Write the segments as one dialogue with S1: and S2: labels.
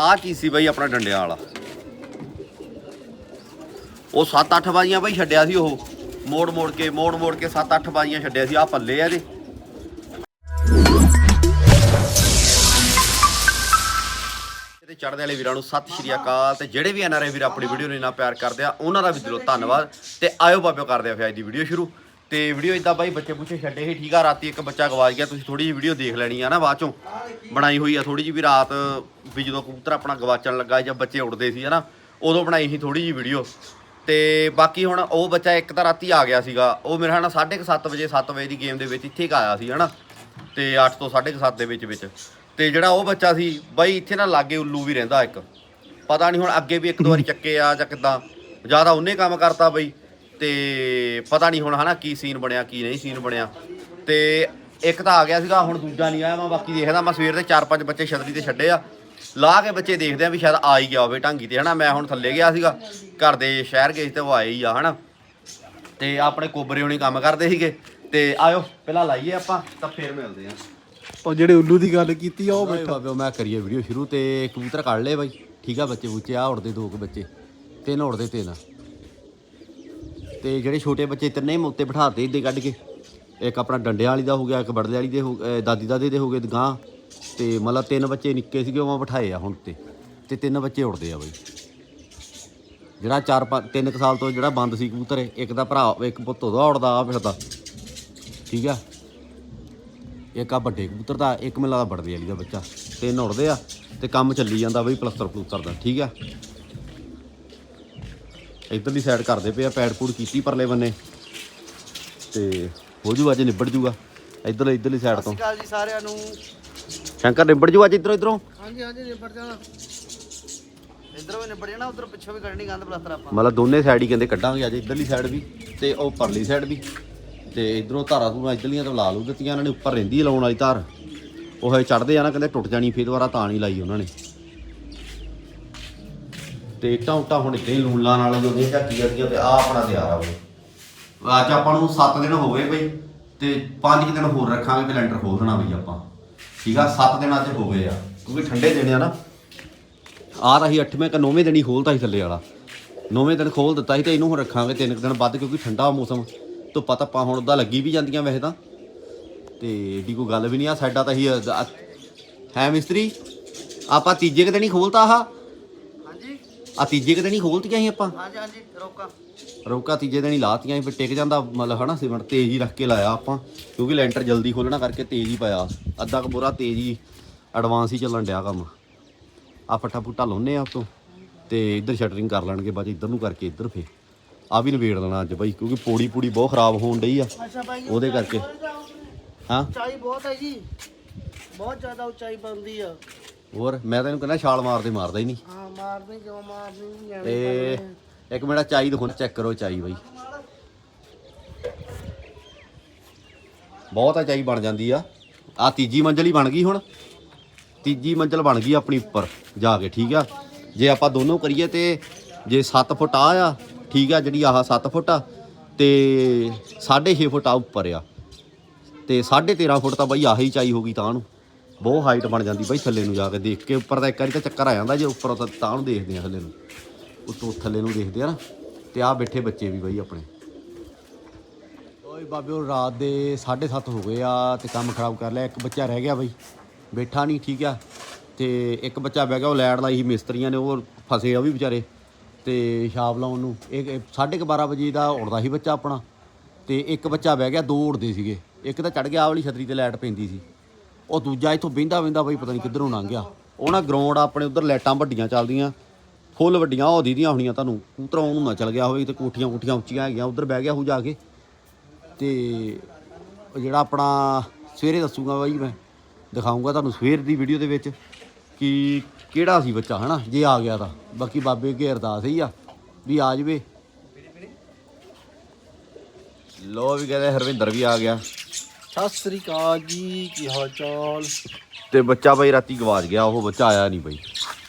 S1: ਆਹ ਕੀ ਸੀ ਬਾਈ ਆਪਣਾ ਡੰਡਿਆਂ ਵਾਲਾ? ਉਹ 7-8 ਬਾਜੀਆਂ ਬਈ ਛੱਡਿਆ ਸੀ ਉਹ। ਮੋੜ ਮੋੜ ਕੇ, ਮੋੜ ਮੋੜ ਕੇ 7-8 ਬਾਜੀਆਂ ਛੱਡਿਆ ਸੀ ਆ ਪੱਲੇ ਆ ਇਹਦੇ। ਤੇ ਚੜ੍ਹਦੇ ਵਾਲੇ ਵੀਰਾਂ ਨੂੰ ਸਤਿ ਸ਼੍ਰੀ ਅਕਾਲ। ਤੇ ਜਿਹੜੇ ਵੀ ਐਨਆਰਆਈ ਵੀਰ ਆਪਣੀ ਵੀਡੀਓ ਨੂੰ ਇੰਨਾ ਪਿਆਰ ਕਰਦੇ ਆ, ਉਹਨਾਂ ਦਾ ਵੀ ਦਿਲੋਂ ਧੰਨਵਾਦ। ਤੇ ਆਇਓ ਬਾਬਿਓ ਕਰਦੇ ਆ ਫਿਰ ਅੱਜ ਦੀ ਵੀਡੀਓ ਸ਼ੁਰੂ। ਤੇ ਵੀਡੀਓ ਇਦਾਂ ਬਾਈ ਬੱਚੇ ਪੁੱਛੇ ਛੱਡੇ ਸੀ, ਠੀਕ ਆ, ਰਾਤੀ ਇੱਕ ਬੱਚਾ ਗਵਾਚ ਗਿਆ, ਤੁਸੀਂ ਥੋੜੀ ਜਿਹੀ ਵੀਡੀਓ ਦੇਖ ਲੈਣੀ ਆ ਨਾ ਬਾਅਦ ਚੋਂ। ਬਣਾਈ ਹੋਈ ਆ ਥੋੜੀ ਜਿਹੀ ਵੀ ਰਾਤ ਵੀ ਜਦੋਂ ਕਬੂਤਰ ਆਪਣਾ ਗਵਾਚਣ ਲੱਗਾ ਜਾਂ ਬੱਚੇ ਉੱਡਦੇ ਸੀ, ਹਨਾ, ਉਦੋਂ ਬਣਾਈ ਸੀ ਥੋੜੀ ਜਿਹੀ ਵੀਡੀਓ ਤੇ ਬਾਕੀ ਹੁਣ ਉਹ ਬੱਚਾ ਇੱਕ ਤਾਂ ਰਾਤੀ ਆ ਗਿਆ ਸੀਗਾ, ਉਹ ਮੇਰੇ ਖਿਆਲ ਨਾਲ 7:30 ਵਜੇ 7 ਵਜੇ ਦੀ ਗੇਮ ਦੇ ਵਿੱਚ ਇੱਥੇ ਇੱਕ ਆਇਆ ਸੀ, ਹਨਾ, ਤੇ 8 ਤੋਂ 7:30 ਦੇ ਵਿੱਚ ਵਿੱਚ। ਤੇ ਜਿਹੜਾ ਉਹ ਬੱਚਾ ਸੀ, ਬਾਈ ਇੱਥੇ ਨਾ ਲਾਗੇ ਉੱਲੂ ਵੀ ਰਹਿੰਦਾ ਇੱਕ। ਪਤਾ ਨਹੀਂ ਹੁਣ ਅੱਗੇ ਵੀ ਇੱਕ ਦੋ ਵਾਰੀ ਚੱਕੇ ਆ ਜਾਂ ਕਿੱਦਾਂ ਜ਼ਿਆਦਾ ਉਹਨੇ ਕੰਮ ਕਰਤਾ ਬਈ। ਤੇ ਪਤਾ ਨਹੀਂ ਹੁਣ ਹਨਾ ਕੀ ਸੀਨ ਬਣਿਆ ਕੀ ਨਹੀਂ ਸੀਨ ਬਣਿਆ। ਤੇ ਇੱਕ ਤਾਂ ਆ ਗਿਆ ਸੀਗਾ ਹੁਣ ਦੂਜਾ ਨਹੀਂ ਆਇਆ ਮੈਂ ਬਾਕੀ ਦੇਖਦਾ ਮੈਂ ਸਵੇਰ ਦੇ 4-5 ਬੱਚੇ ਛਤਰੀ ਤੇ ਛੱਡੇ ਆ। ਲਾ ਕੇ ਬੱਚੇ ਦੇਖਦੇ ਆ ਵੀ ਸ਼ਾਇਦ ਆ ਹੀ ਗਿਆ ਹੋਵੇ ਢਾਂਗੀ ਤੇ ਹਨਾ। ਮੈਂ ਹੁਣ ਥੱਲੇ ਗਿਆ ਸੀਗਾ ਘਰ ਦੇ ਸ਼ਹਿਰ ਗਏ ਸੀ ਤੇ ਉਹ ਆਏ ਹੀ ਆ ਹਨਾ। ਤੇ ਆਪਣੇ ਕੋਬਰੇ ਹੋਣੀ ਕੰਮ ਕਰਦੇ ਸੀਗੇ। ਤੇ ਆਇਓ ਪਹਿਲਾਂ ਲਾਈਏ ਆਪਾਂ ਤਾਂ ਫੇਰ ਮਿਲਦੇ ਆ।
S2: ਉਹ ਜਿਹੜੇ ਉੱਲੂ ਦੀ ਗੱਲ ਕੀਤੀ ਆ ਉਹ ਬੈਠਾ।
S3: ਬਾਬਿਓ ਮੈਂ ਕਰੀਏ ਵੀਡੀਓ ਸ਼ੁਰੂ ਤੇ ਕਬੂਤਰ ਕੱਢ ਲਏ ਬਾਈ। ਠੀਕ ਆ ਬੱਚੇ ਬੁੱਚੇ ਆ ਉੜਦੇ ਦੋ ਕੁ ਬੱਚੇ। ਤਿੰਨ ਉੜਦੇ ਤਿੰਨ। ਤੇ ਜਿਹੜੇ ਛੋਟੇ ਬੱਚੇ ਤਿੰਨੇ ਹੀ ਉੱਤੇ ਬਿਠਾਤੇ ਇੱਦੇ ਕੱਢ ਕੇ। ਇੱਕ ਆਪਣਾ ਡੰਡਿਆਂ ਵਾਲੀ ਦਾ ਹੋ ਗਿਆ, ਇੱਕ ਬੜਲੇ ਵਾਲੀ ਦੇ ਹੋ, ਅਹ ਦਾਦੀ ਦਾਦੇ ਦੇ ਹੋ ਗਏ ਗਾਂ ਤੇ ਮਤਲਬ ਤਿੰਨ ਬੱਚੇ ਨਿੱਕੇ ਸੀਗੇ, ਉਹ ਬਿਠਾਏ ਆ ਹੁਣ ਤੇ। ਤੇ ਤਿੰਨ ਬੱਚੇ ਉੜਦੇ ਆ ਬਈ। ਜਿਹੜਾ 4 3 ਸਾਲ ਤੋਂ ਜਿਹੜਾ ਬੰਦ ਸੀ ਕਬੂਤਰ, ਇੱਕ ਦਾ ਭਰਾ, ਇੱਕ ਪੁੱਤ ਉਹਦਾ ਉੜਦਾ ਆ ਫਿਰਦਾ ਠੀਕ ਆ? ਇੱਕ ਆ ਵੱਡੇ ਕਬੂਤਰ ਦਾ, ਇੱਕ ਮੈਨੂੰ ਲੱਗਦਾ ਬੜਦੇ ਵਾਲੀ ਦਾ ਬੱਚਾ। ਤਿੰਨ ਉੜਦੇ ਆ ਤੇ ਕੰਮ ਚੱਲੀ ਜਾਂਦਾ ਬਈ ਪਲਸਤਰ ਪਲੂਸਤਰ ਦਾ, ਠੀਕ ਆ? ਇਧਰਲੀ ਸਾਈਡ ਕਰਦੇ ਪਏ ਆ ਪੈਡ ਪੂਡ ਕੀਤੀ ਪਰਲੇ ਬੰਨੇ। ਤੇ ਹੋ ਜੂ ਅੱਜ ਨਿਬੜ ਜੂਗਾ ਇਧਰ ਇਧਰਲੀ ਸਾਈਡ ਤੋਂ।
S2: ਅਕਾਲ ਜੀ ਸਾਰਿਆਂ ਨੂੰ।
S3: ਸ਼ੰਕਰ ਨਿਬੜ ਜੂ ਅੱਜ ਇਧਰੋਂ ਇਧਰੋਂ?
S2: ਹਾਂਜੀ ਹਾਂਜੀ ਨਿਬੜ ਜਾਣਾ। ਇਧਰੋਂ ਵੀ ਨਿਬੜ ਜਾਣਾ ਉਧਰ ਪਿੱਛੋਂ ਵੀ ਕੱਢਣੀ ਗੰਦ ਪਲਾਸਟਰ ਆਪਾਂ।
S3: ਮਤਲਬ ਦੋਨੇ ਸਾਈਡ ਹੀ ਕਹਿੰਦੇ ਕੱਢਾਂਗੇ ਅੱਜ ਇਧਰਲੀ ਸਾਈਡ ਵੀ ਤੇ ਉਹ ਪਰਲੀ ਸਾਈਡ ਵੀ। ਤੇ ਇਧਰੋਂ ਧਾਰਾ ਧੂਰਾ ਇਧਰਲੀਆਂ ਤੋਂ ਲਾ ਲੂ ਦਿੱਤੀਆਂ ਇਹਨਾਂ ਨੇ ਉੱਪਰ ਰਹਿੰਦੀ ਲਾਉਣ ਵਾਲੀ ਧਾਰ। ਉਹ ਹੈ ਚੜਦੇ ਆ ਨਾ ਕਹਿੰਦੇ ਟੁੱਟ ਜਾਣੀ ਫੇਰ ਦੁਬਾਰਾ ਤਾਂ ਨਹੀਂ ਲਾਈ ਉਹਨਾਂ ਨੇ। ਤੇ ਇੱਟਾਂ ਉੱਟਾਂ ਹੁਣ ਇੱਦਾਂ ਹੀ ਲੂਣ ਲਾਣ ਵਾਲੇ ਜਦੋਂ ਝਾਕੀ ਜਾਂਦੀਆਂ ਤੇ ਆ ਆਪਣਾ ਤਿਆਰ ਆ ਬਈ। ਅੱਜ ਆਪਾਂ ਨੂੰ 7 ਦਿਨ ਹੋ ਗਏ ਬਈ, ਤੇ 5 ਦਿਨ ਹੋਰ ਰੱਖਾਂਗੇ ਤੇ ਲੈਂਟਰ ਖੋਲ ਦੇਣਾ ਬਈ ਆਪਾਂ। ਠੀਕ ਆ 7 ਦਿਨ ਅੱਜ ਹੋ ਗਏ ਆ। ਕਿਉਂਕਿ ਠੰਡੇ ਦਿਨ ਆ ਨਾ। ਆ ਤਾਂ ਅਸੀਂ 8ਵੇਂ ਕ 9ਵੇਂ ਦਿਨ ਹੀ ਖੋਲਤਾ ਸੀ ਥੱਲੇ ਵਾਲਾ। 9ਵੇਂ ਦਿਨ ਖੋਲ ਦਿੱਤਾ ਸੀ ਤੇ ਇਹਨੂੰ ਹੁਣ ਰੱਖਾਂਗੇ ਤਿੰਨ ਕੁ ਦਿਨ ਵੱਧ, ਕਿਉਂਕਿ ਠੰਡਾ ਮੌਸਮ। ਧੁੱਪਾਂ ਧੱਪਾਂ ਹੁਣ ਉਹਦਾ ਲੱਗੀ ਵੀ ਜਾਂਦੀਆਂ ਵੈਸੇ ਤਾਂ। ਤੇ ਏਡੀ ਕੋਈ ਗੱਲ ਵੀ ਨਹੀਂ ਆ, ਸਾਡਾ ਤਾਂ ਹੀ ਹੈ ਮਿਸਤਰੀ, ਆਪਾਂ ਤੀਜੇ ਕੁ ਦਿਨ ਹੀ ਖੋਲਤਾ ਆਹ। ਆ ਤੀਜੇ ਕੁ ਦਿਨ ਹੀ ਖੋਲਤੀਆਂ ਸੀ ਆਪਾਂ।
S2: ਹਾਂਜੀ ਹਾਂਜੀ ਰੋਕਾ।
S3: ਰੋਕਾ ਤੀਜੇ ਦਿਨ ਹੀ ਲਾਤੀਆਂ ਸੀ ਫਿਰ ਟਿਕ ਜਾਂਦਾ ਮਤਲਬ ਹਨਾ ਸੀਮੈਂਟ ਤੇਜ਼ ਹੀ ਰੱਖ ਕੇ ਲਾਇਆ ਆਪਾਂ ਕਿਉਂਕਿ ਲੈਂਟਰ ਜਲਦੀ ਖੋਲਣਾ ਕਰਕੇ ਤੇਜ਼ ਹੀ ਪਾਇਆ ਅੱਧਾ ਕੁ ਬੋਰਾ ਤੇਜ਼ ਹੀ ਐਡਵਾਂਸ ਹੀ ਚੱਲਣ ਡਿਆ ਕੰਮ। ਆ ਫੱਟਾ ਫੁੱਟਾ ਲਾਉਨੇ ਆ ਉਤੋਂ ਤੇ ਇੱਧਰ ਸ਼ਟਰਿੰਗ ਕਰ ਲੈਣਗੇ ਬਾਅਦ 'ਚ ਇੱਧਰ ਨੂੰ ਕਰਕੇ ਇੱਧਰ ਫੇ ਆ ਵੀ ਨਵੇੜ ਦੇਣਾ ਅੱਜ ਬਾਈ ਕਿਉਂਕਿ ਪੌੜੀ ਪੂੜੀ ਬਹੁਤ ਖਰਾਬ ਹੋਣ ਡਈ ਆ
S2: ਅੱਛਾ ਭਾਈ
S3: ਉਹਦੇ ਕਰਕੇ। ਹਾਂ
S2: ਉਚਾਈ ਬਹੁਤ ਹੈ? ਜੀ ਬਹੁਤ ਜ਼ਿਆਦਾ ਉਚਾਈ ਬੰਦੀ ਆ।
S3: ਹੋਰ ਮੈਂ ਤੈਨੂੰ ਕਹਿੰਦਾ ਛਾਲ ਮਾਰਦੇ ਮਾਰਦਾ ਹੀ ਨਹੀਂ।
S2: ਹਾਂ ਮਾਰਨੀ ਕਿਉਂ? ਮਾਰਨੀ ਨਹੀਂ
S3: ਤੇ ਇੱਕ ਮਿੰਟ ਚਾਈ ਦਿਖੋ ਚੈੱਕ ਕਰੋ ਚਾਈ ਬਾਈ। ਬਹੁਤ ਆ ਚਾਈ ਬਣ ਜਾਂਦੀ ਆ। ਆ ਤੀਜੀ ਮੰਜ਼ਲ ਹੀ ਬਣ ਗਈ ਹੁਣ। ਤੀਜੀ ਮੰਜ਼ਲ ਬਣ ਗਈ ਆਪਣੀ ਉੱਪਰ ਜਾ ਕੇ ਠੀਕ ਆ? ਜੇ ਆਪਾਂ ਦੋਨੋਂ ਕਰੀਏ ਤੇ ਜੇ 7 ਫੁੱਟ ਆ ਆ ਠੀਕ ਆ ਜਿਹੜੀ ਆਹ 7 ਫੁੱਟ ਆ ਤੇ 6.5 ਫੁੱਟ ਆ ਉੱਪਰ ਆ। ਤੇ 13.5 ਫੁੱਟ ਤਾਂ ਬਾਈ ਆਹੀ ਚਾਈ ਹੋ ਗਈ ਤਾਂ ਨੂੰ। ਬਹੁਤ ਹਾਈਟ ਬਣ ਜਾਂਦੀ ਬਾਈ ਥੱਲੇ ਨੂੰ ਜਾ ਕੇ ਦੇਖ ਕੇ। ਉੱਪਰ ਤਾਂ ਇੱਕ ਵਾਰੀ ਤਾਂ ਚੱਕਰ ਆ ਜਾਂਦਾ, ਜੇ ਉੱਪਰ ਤਾਂ ਤਾਂ ਨੂੰ ਦੇਖਦੇ ਆ ਥੱਲੇ ਨੂੰ। ਉੱਤੋਂ ਥੱਲੇ ਨੂੰ ਦੇਖਦੇ ਆ ਨਾ। ਤੇ ਆ ਬੈਠੇ ਬੱਚੇ ਵੀ ਬਾਈ ਆਪਣੇ। ਓਏ ਉਹ ਰਾਤ ਦੇ 7:30 ਹੋ ਗਏ ਆ ਤੇ ਕੰਮ ਖਰਾਬ ਕਰ ਲਿਆ। ਇੱਕ ਬੱਚਾ ਰਹਿ ਗਿਆ ਬਾਈ। ਬੈਠਾ ਨਹੀਂ, ਠੀਕ ਆ। ਤੇ ਇੱਕ ਬੱਚਾ ਬਹਿ ਗਿਆ, ਉਹ ਲੈਟ ਲਾਈ ਸੀ, ਮਿਸਤਰੀਆਂ ਨੇ, ਉਹ ਫਸੇ ਆ ਵੀ ਵਿਚਾਰੇ। ਤੇ ਸ਼ਾਪ ਲਾਉਣ ਨੂੰ। ਇਹ 12:30 ਵਜੇ ਦਾ ਉੜਦਾ ਸੀ ਬੱਚਾ ਆਪਣਾ। ਤੇ ਇੱਕ ਬੱਚਾ ਬਹਿ ਗਿਆ, ਦੋ ਉੜਦੇ ਸੀਗੇ। ਇੱਕ ਤਾਂ ਚੜ ਗਿਆ ਆ ਵਾਲੀ ਛਤਰੀ ਤੇ ਲਾਈਟ ਪੈਂਦੀ ਸੀ। ਉਹ ਦੂਜਾ ਇੱਥੋਂ ਬਹਿੰਦਾ ਬਹਿੰਦਾ ਬਈ ਪਤਾ ਨਹੀਂ ਕਿੱਧਰੋਂ ਲੰਘ ਗਿਆ। ਉਹ ਨਾ ਗਰਾਊਂਡ ਆਪਣੇ ਉਧਰ ਲਾਈਟਾਂ ਵੱਡੀਆਂ ਚੱਲਦੀਆਂ। ਫੁੱਲ ਵੱਡੀਆਂ, ਉਹ ਦੀਦੀਆਂ ਹੋਣੀਆਂ ਤੁਹਾਨੂੰ। ਕਬੂਤਰ ਉਹਨੂੰ ਨਾ ਚਲ ਗਿਆ ਹੋਵੇ, ਤੇ ਕੋਠੀਆਂ ਕੋਠੀਆਂ ਉੱਚੀਆਂ ਹੈਗੀਆਂ, ਉਧਰ ਬਹਿ ਗਿਆ ਹੋ ਜਾ ਕੇ। ਤੇ ਜਿਹੜਾ ਆਪਣਾ ਸਵੇਰੇ ਦੱਸੂਗਾ ਬਾਈ ਮੈਂ ਦਿਖਾਉਂਗਾ ਤੁਹਾਨੂੰ ਸਵੇਰ ਦੀ ਵੀਡੀਓ ਦੇ ਵਿੱਚ ਕਿ ਕਿਹੜਾ ਸੀ ਬੱਚਾ, ਹਨਾ? ਜੇ ਆ ਗਿਆ ਤਾਂ। ਬਾਕੀ ਬਾਬੇ ਅੱਗੇ ਅਰਦਾਸ ਹੀ ਆ ਵੀ ਆ ਜਵੇ। ਲੋ ਵੀ ਕਹਿੰਦੇ ਹਰਵਿੰਦਰ ਵੀ ਆ ਗਿਆ।
S2: ਸਤਿ ਸ੍ਰੀ ਅਕਾਲ ਜੀ, ਕੀ ਹਾਲ ਚਾਲ
S3: ਤੇ ਬੱਚਾ ਬਾਈ ਰਾਤੀ ਗਵਾਚ ਗਿਆ, ਉਹ ਬੱਚਾ ਆਇਆ ਨਹੀਂ ਬਈ।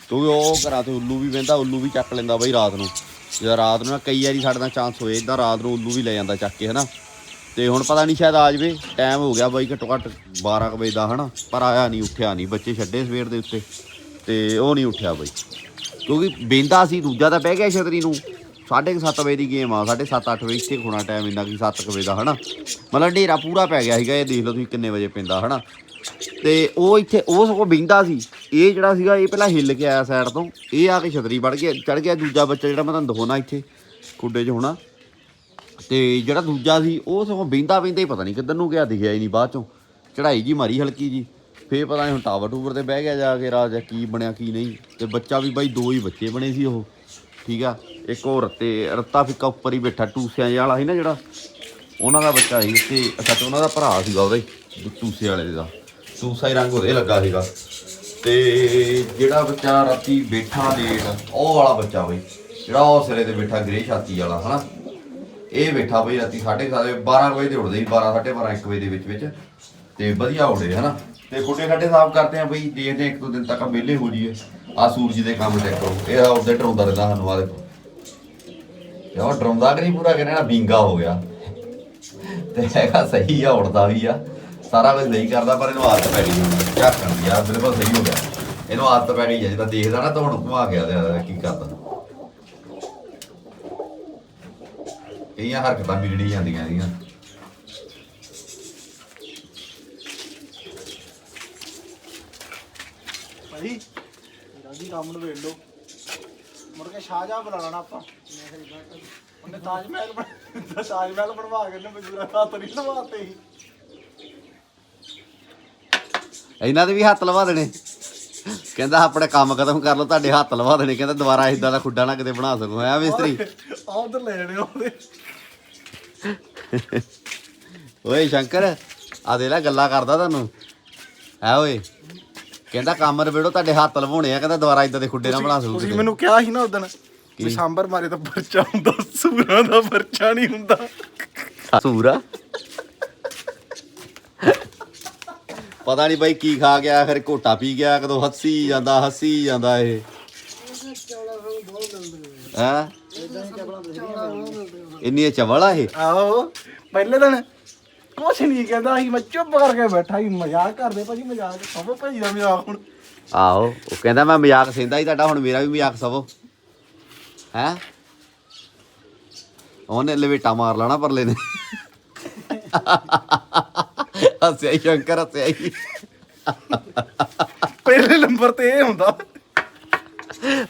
S3: ਕਿਉਂਕਿ ਉਹ ਘਰਾਂ ਤੇ ਉੱਲੂ ਵੀ ਵਹਿੰਦਾ, ਉੱਲੂ ਵੀ ਚੱਕ ਲੈਂਦਾ ਬਈ ਰਾਤ ਨੂੰ। ਜੇ ਰਾਤ ਨੂੰ ਨਾ ਕਈ ਵਾਰੀ ਸਾਡੇ ਨਾਲ ਚਾਂਸ ਹੋਏ ਇਦਾਂ ਰਾਤ ਨੂੰ ਉੱਲੂ ਵੀ ਲੈ ਜਾਂਦਾ ਚੱਕ ਕੇ, ਹਨਾ? ਤੇ ਹੁਣ ਪਤਾ ਨਹੀਂ ਸ਼ਾਇਦ ਆ ਜਾਵੇ ਟਾਈਮ ਹੋ ਗਿਆ ਬਾਈ ਘੱਟੋ ਘੱਟ 12 ਕੁ ਵਜੇ ਦਾ, ਹਨਾ? ਪਰ ਆਇਆ ਨਹੀਂ, ਉੱਠਿਆ ਨਹੀਂ, ਬੱਚੇ ਛੱਡੇ ਸਵੇਰ ਦੇ ਉੱਤੇ। ਤੇ ਉਹ ਨਹੀਂ ਉੱਠਿਆ ਬਈ। ਕਿਉਂਕਿ ਬੇਂਦਾ ਸੀ, ਦੂਜਾ ਤਾਂ ਬਹਿ ਗਿਆ ਛਤਰੀ ਨੂੰ। 7:30 ਵਜੇ ਦੀ ਗੇਮ ਆ 7:30 8 ਵਜੇ ਇੱਥੇ ਹੋਣਾ ਟਾਈਮ ਇੰਨਾ ਕੀ 7 ਵਜੇ ਦਾ, ਹਨਾ? ਮਤਲਬ ਹਨੇਰਾ ਪੂਰਾ ਪੈ ਗਿਆ ਸੀਗਾ, ਇਹ ਦੇਖ ਲਓ ਤੁਸੀਂ ਕਿੰਨੇ ਵਜੇ ਪੈਂਦਾ, ਹਨਾ? ਤੇ ਉਹ ਇੱਥੇ, ਉਹ ਸਗੋਂ ਬਹਿੰਦਾ ਸੀ। ਇਹ ਜਿਹੜਾ ਸੀਗਾ, ਇਹ ਪਹਿਲਾਂ ਹਿੱਲ ਕੇ ਆਇਆ ਸਾਈਡ ਤੋਂ। ਇਹ ਆ ਕੇ ਛਤਰੀ ਵੜ ਗਿਆ ਚੜ ਗਿਆ ਦੂਜਾ ਬੱਚਾ ਜਿਹੜਾ, ਮੈਂ ਤੁਹਾਨੂੰ ਦਿਖਾਉਣਾ ਇੱਥੇ, ਖੁੱਡੇ 'ਚ ਹੋਣਾ। ਤੇ ਜਿਹੜਾ ਦੂਜਾ ਸੀ, ਉਹ ਸਗੋਂ ਬਹਿੰਦਾ ਬਹਿੰਦਾ ਹੀ, ਪਤਾ ਨਹੀਂ ਕਿੱਧਰ ਨੂੰ ਗਿਆ, ਦਿਖਿਆ ਹੀ ਨਹੀਂ ਬਾਅਦ ਚੋਂ। ਚੜਾਈ ਜੀ ਮਾਰੀ ਹਲਕੀ ਜੀ ਫੇਰ ਪਤਾ ਨਹੀਂ ਹੁਣ ਟਾਵਰ ਟੂਵਰ ਤੇ ਬਹਿ ਗਿਆ ਜਾ ਕੇ ਰਾਜ ਕੀ ਬਣਿਆ, ਕੀ ਨਹੀਂ। ਤੇ ਬੱਚਾ ਵੀ ਬਾਈ ਦੋ ਹੀ ਬੱਚੇ ਬਣੇ ਸੀ ਉਹ, ਠੀਕ ਆ? ਇੱਕ ਉਹ ਰੱਤੇ ਰੱਤਾ ਫਿੱਕਾ ਉੱਪਰ ਹੀ ਬੈਠਾ, ਟੂਸਿਆਂ ਜਿਹਾ ਵਾਲਾ ਸੀ ਨਾ ਜਿਹੜਾ। ਉਹਨਾਂ ਦਾ ਬੱਚਾ ਸੀ ਤੇ ਅੱਛਾ ਉਹਨਾਂ ਦਾ ਭਰਾ ਸੀਗਾ ਉਹਦੇ, ਟੂਸੇ ਵਾਲੇ ਦਾ। ਟੂਸਾ ਹੀ ਰੰਗ ਉਹਦੇ ਲੱਗਾ ਸੀਗਾ। ਤੇ ਜਿਹੜਾ ਬੱਚਾ ਰਾਤੀ ਬੈਠਾ ਲੇਟ ਉਹ ਵਾਲਾ ਬੱਚਾ ਬਈ, ਜਿਹੜਾ ਉਹ ਸਿਰੇ ਤੇ ਬੈਠਾ ਗ੍ਰੇ ਛਾਤੀ ਵਾਲਾ, ਹਨਾ? ਇਹ ਬੈਠਾ ਬਈ ਰਾਤੀ 12:30 12 ਵਜੇ ਦੇ ਉੱਠਦੇ ਸੀ 12 12:30 1 ਵਜੇ ਦੇ ਵਿੱਚ ਵਿੱਚ। ਤੇ ਵਧੀਆ ਉੱਡੇ ਹਨਾ? ਤੇ ਗੁੱਡੇ ਖੱਡੇ ਸਾਫ਼ ਕਰਦੇ ਆ ਬਈ, ਦੇਖਦੇ ਆ ਇੱਕ ਦੋ ਦਿਨ ਤੱਕ ਵਿਹਲੇ ਹੋ ਜਾਈਏ। ਆ ਸੂਰਜ ਦੇ ਕੰਮ ਚੈੱਕ ਕਰੋ, ਇਹ ਆ ਉਹਦੇ ਡਰਾਉਂਦਾ ਰਹਿੰਦਾ ਸਾਨੂੰ ਆ ਦੇਖੋ। ਯਾਰ ਡਰਾਉਂਦਾ ਕਿ ਨਹੀਂ ਪੂਰਾ, ਕਹਿੰਦਾ ਨਾ ਬਿੰਗਾ ਹੋ ਗਿਆ। ਤੇ ਹੈਗਾ ਸਹੀ ਆ, ਉੜਦਾ ਵੀ ਆ। ਸਾਰਾ ਕੁਝ ਨਹੀਂ ਕਰਦਾ, ਪਰ ਇਹਨੂੰ ਆਦਤ ਪੈ ਗਈ ਝਾਕ ਕਰਦੀ ਆ, ਬਿਲਕੁਲ ਸਹੀ ਹੋ ਗਿਆ। ਇਹਨੂੰ ਆਦਤ ਪੈ ਗਈ ਜਿੱਦਾਂ ਦੇਖਦਾ ਨਾ, ਤਾਂ ਹੁਣ ਘੁਮਾ ਗਿਆ ਤੇ ਕੀ ਕਰਦਾ। ਇਹ ਹਰਕਤਾਂ ਵਿਗੜੀ ਜਾਂਦੀਆਂ ਸੀਗੀਆਂ।
S4: ਭਾਈ ਰਾਜੀ ਕੰਮ ਨੂੰ ਵੇਖ ਲਓ। ਮੁੜ ਕੇ ਸ਼ਾਹਜਹਾਂ ਬੁਲਾ ਲੈਣਾ ਆਪਾਂ। ਉਹਨੇ ਤਾਜ ਮਹਿਲ ਬਣ- ਤਾਜ ਮਹਿਲ ਬਣਵਾ ਕੇ ਨੇ ਮਜੂਰਾ ਹੱਥ ਨਹੀਂ ਲਵਾਤੇ ਸੀ।
S3: ਇਹਨਾਂ ਦੇ ਵੀ ਹੱਥ ਲਵਾ ਦੇਣੇ। ਕਹਿੰਦਾ ਆਪਣੇ ਕੰਮ ਖਤਮ ਕਰ ਲਓ ਤੁਹਾਡੇ ਹੱਥ ਲਵਾ ਦੇਣੇ। ਕਹਿੰਦਾ ਦੁਬਾਰਾ ਇਦਾਂ ਦਾ ਖੁੱਡਾ ਨਾ ਕਿਤੇ ਬਣਾ ਸਕੋ। ਹੈ ਮਿਸਤਰੀ?
S4: ਆ ਉਧਰ ਲੈ ਜਾਣੇ ਉਹਦੇ।
S3: ਓਏ ਸ਼ੰਕਰ ਆ ਦੇ ਲੈ ਗੱਲਾਂ ਕਰਦਾ ਤੁਹਾਨੂੰ। ਹੈ ਓਏ। ਕਹਿੰਦਾ ਕੰਮ ਰਵੇੜੋ ਤੁਹਾਡੇ ਹੱਥ ਲਵਾਉਣੇ ਆ ਕਹਿੰਦਾ ਦੁਬਾਰਾ ਇਦਾਂ ਦੇ ਖੁੱਡੇ ਨਾ ਬਣਾ ਸਕੋ
S4: ਤੁਸੀਂ। ਮੈਨੂੰ ਕਿਹਾ ਸੀ ਨਾ ਉਦੋਂ ਵੀ ਸਾਂਬਰ ਮਾਰੇ ਤਾਂ ਪਰਚਾ ਹੁੰਦਾ ਸੂਰਾਂ ਦਾ ਪਰਚਾ ਨਹੀਂ ਹੁੰਦਾ।
S3: ਸੂਰਾ? ਪਤਾ ਨਹੀਂ ਬਾਈ ਕੀ ਖਾ ਗਿਆ ਫਿਰ ਘੋਟਾ ਪੀ ਗਿਆ ਕਦੋਂ ਹੱਸੀ ਜਾਂਦਾ ਹੱਸੀ ਜਾਂਦਾ ਇਹ। ਹੈ? ਇੰਨੀ ਚਵਲ ਆ ਇਹ?
S4: ਆਹੋ ਪਹਿਲੇ ਦਿਨ ਕੁਛ ਨਹੀਂ ਕਹਿੰਦਾ ਸੀ ਮੈਂ ਚੁੱਪ ਕਰਕੇ ਬੈਠਾ ਸੀ ਮਜ਼ਾਕ ਕਰਦੇ ਭਾਜੀ ਮਜ਼ਾਕ ਸਭ ਭਾਜੀ ਦਾ ਮਜ਼ਾਕ ਹੁਣ।
S3: ਆਹੋ ਉਹ ਕਹਿੰਦਾ ਮੈਂ ਮਜ਼ਾਕ ਸਹਿੰਦਾ ਹੀ ਤੁਹਾਡਾ ਹੁਣ ਮੇਰਾ ਵੀ ਮਜ਼ਾਕ ਸਵੋ ਹੈ? ਉਹਨੇ ਲਵੇਟਾ ਮਾਰ ਲੈਣਾ ਪਰਲੇ ਨੇ। ਹੱਸਿਆ ਹੀ ਸ਼ੰਕਰ ਹੱਸਿਆ ਹੀ।
S4: ਪਹਿਲੇ ਨੰਬਰ ਤੇ ਇਹ ਹੁੰਦਾ।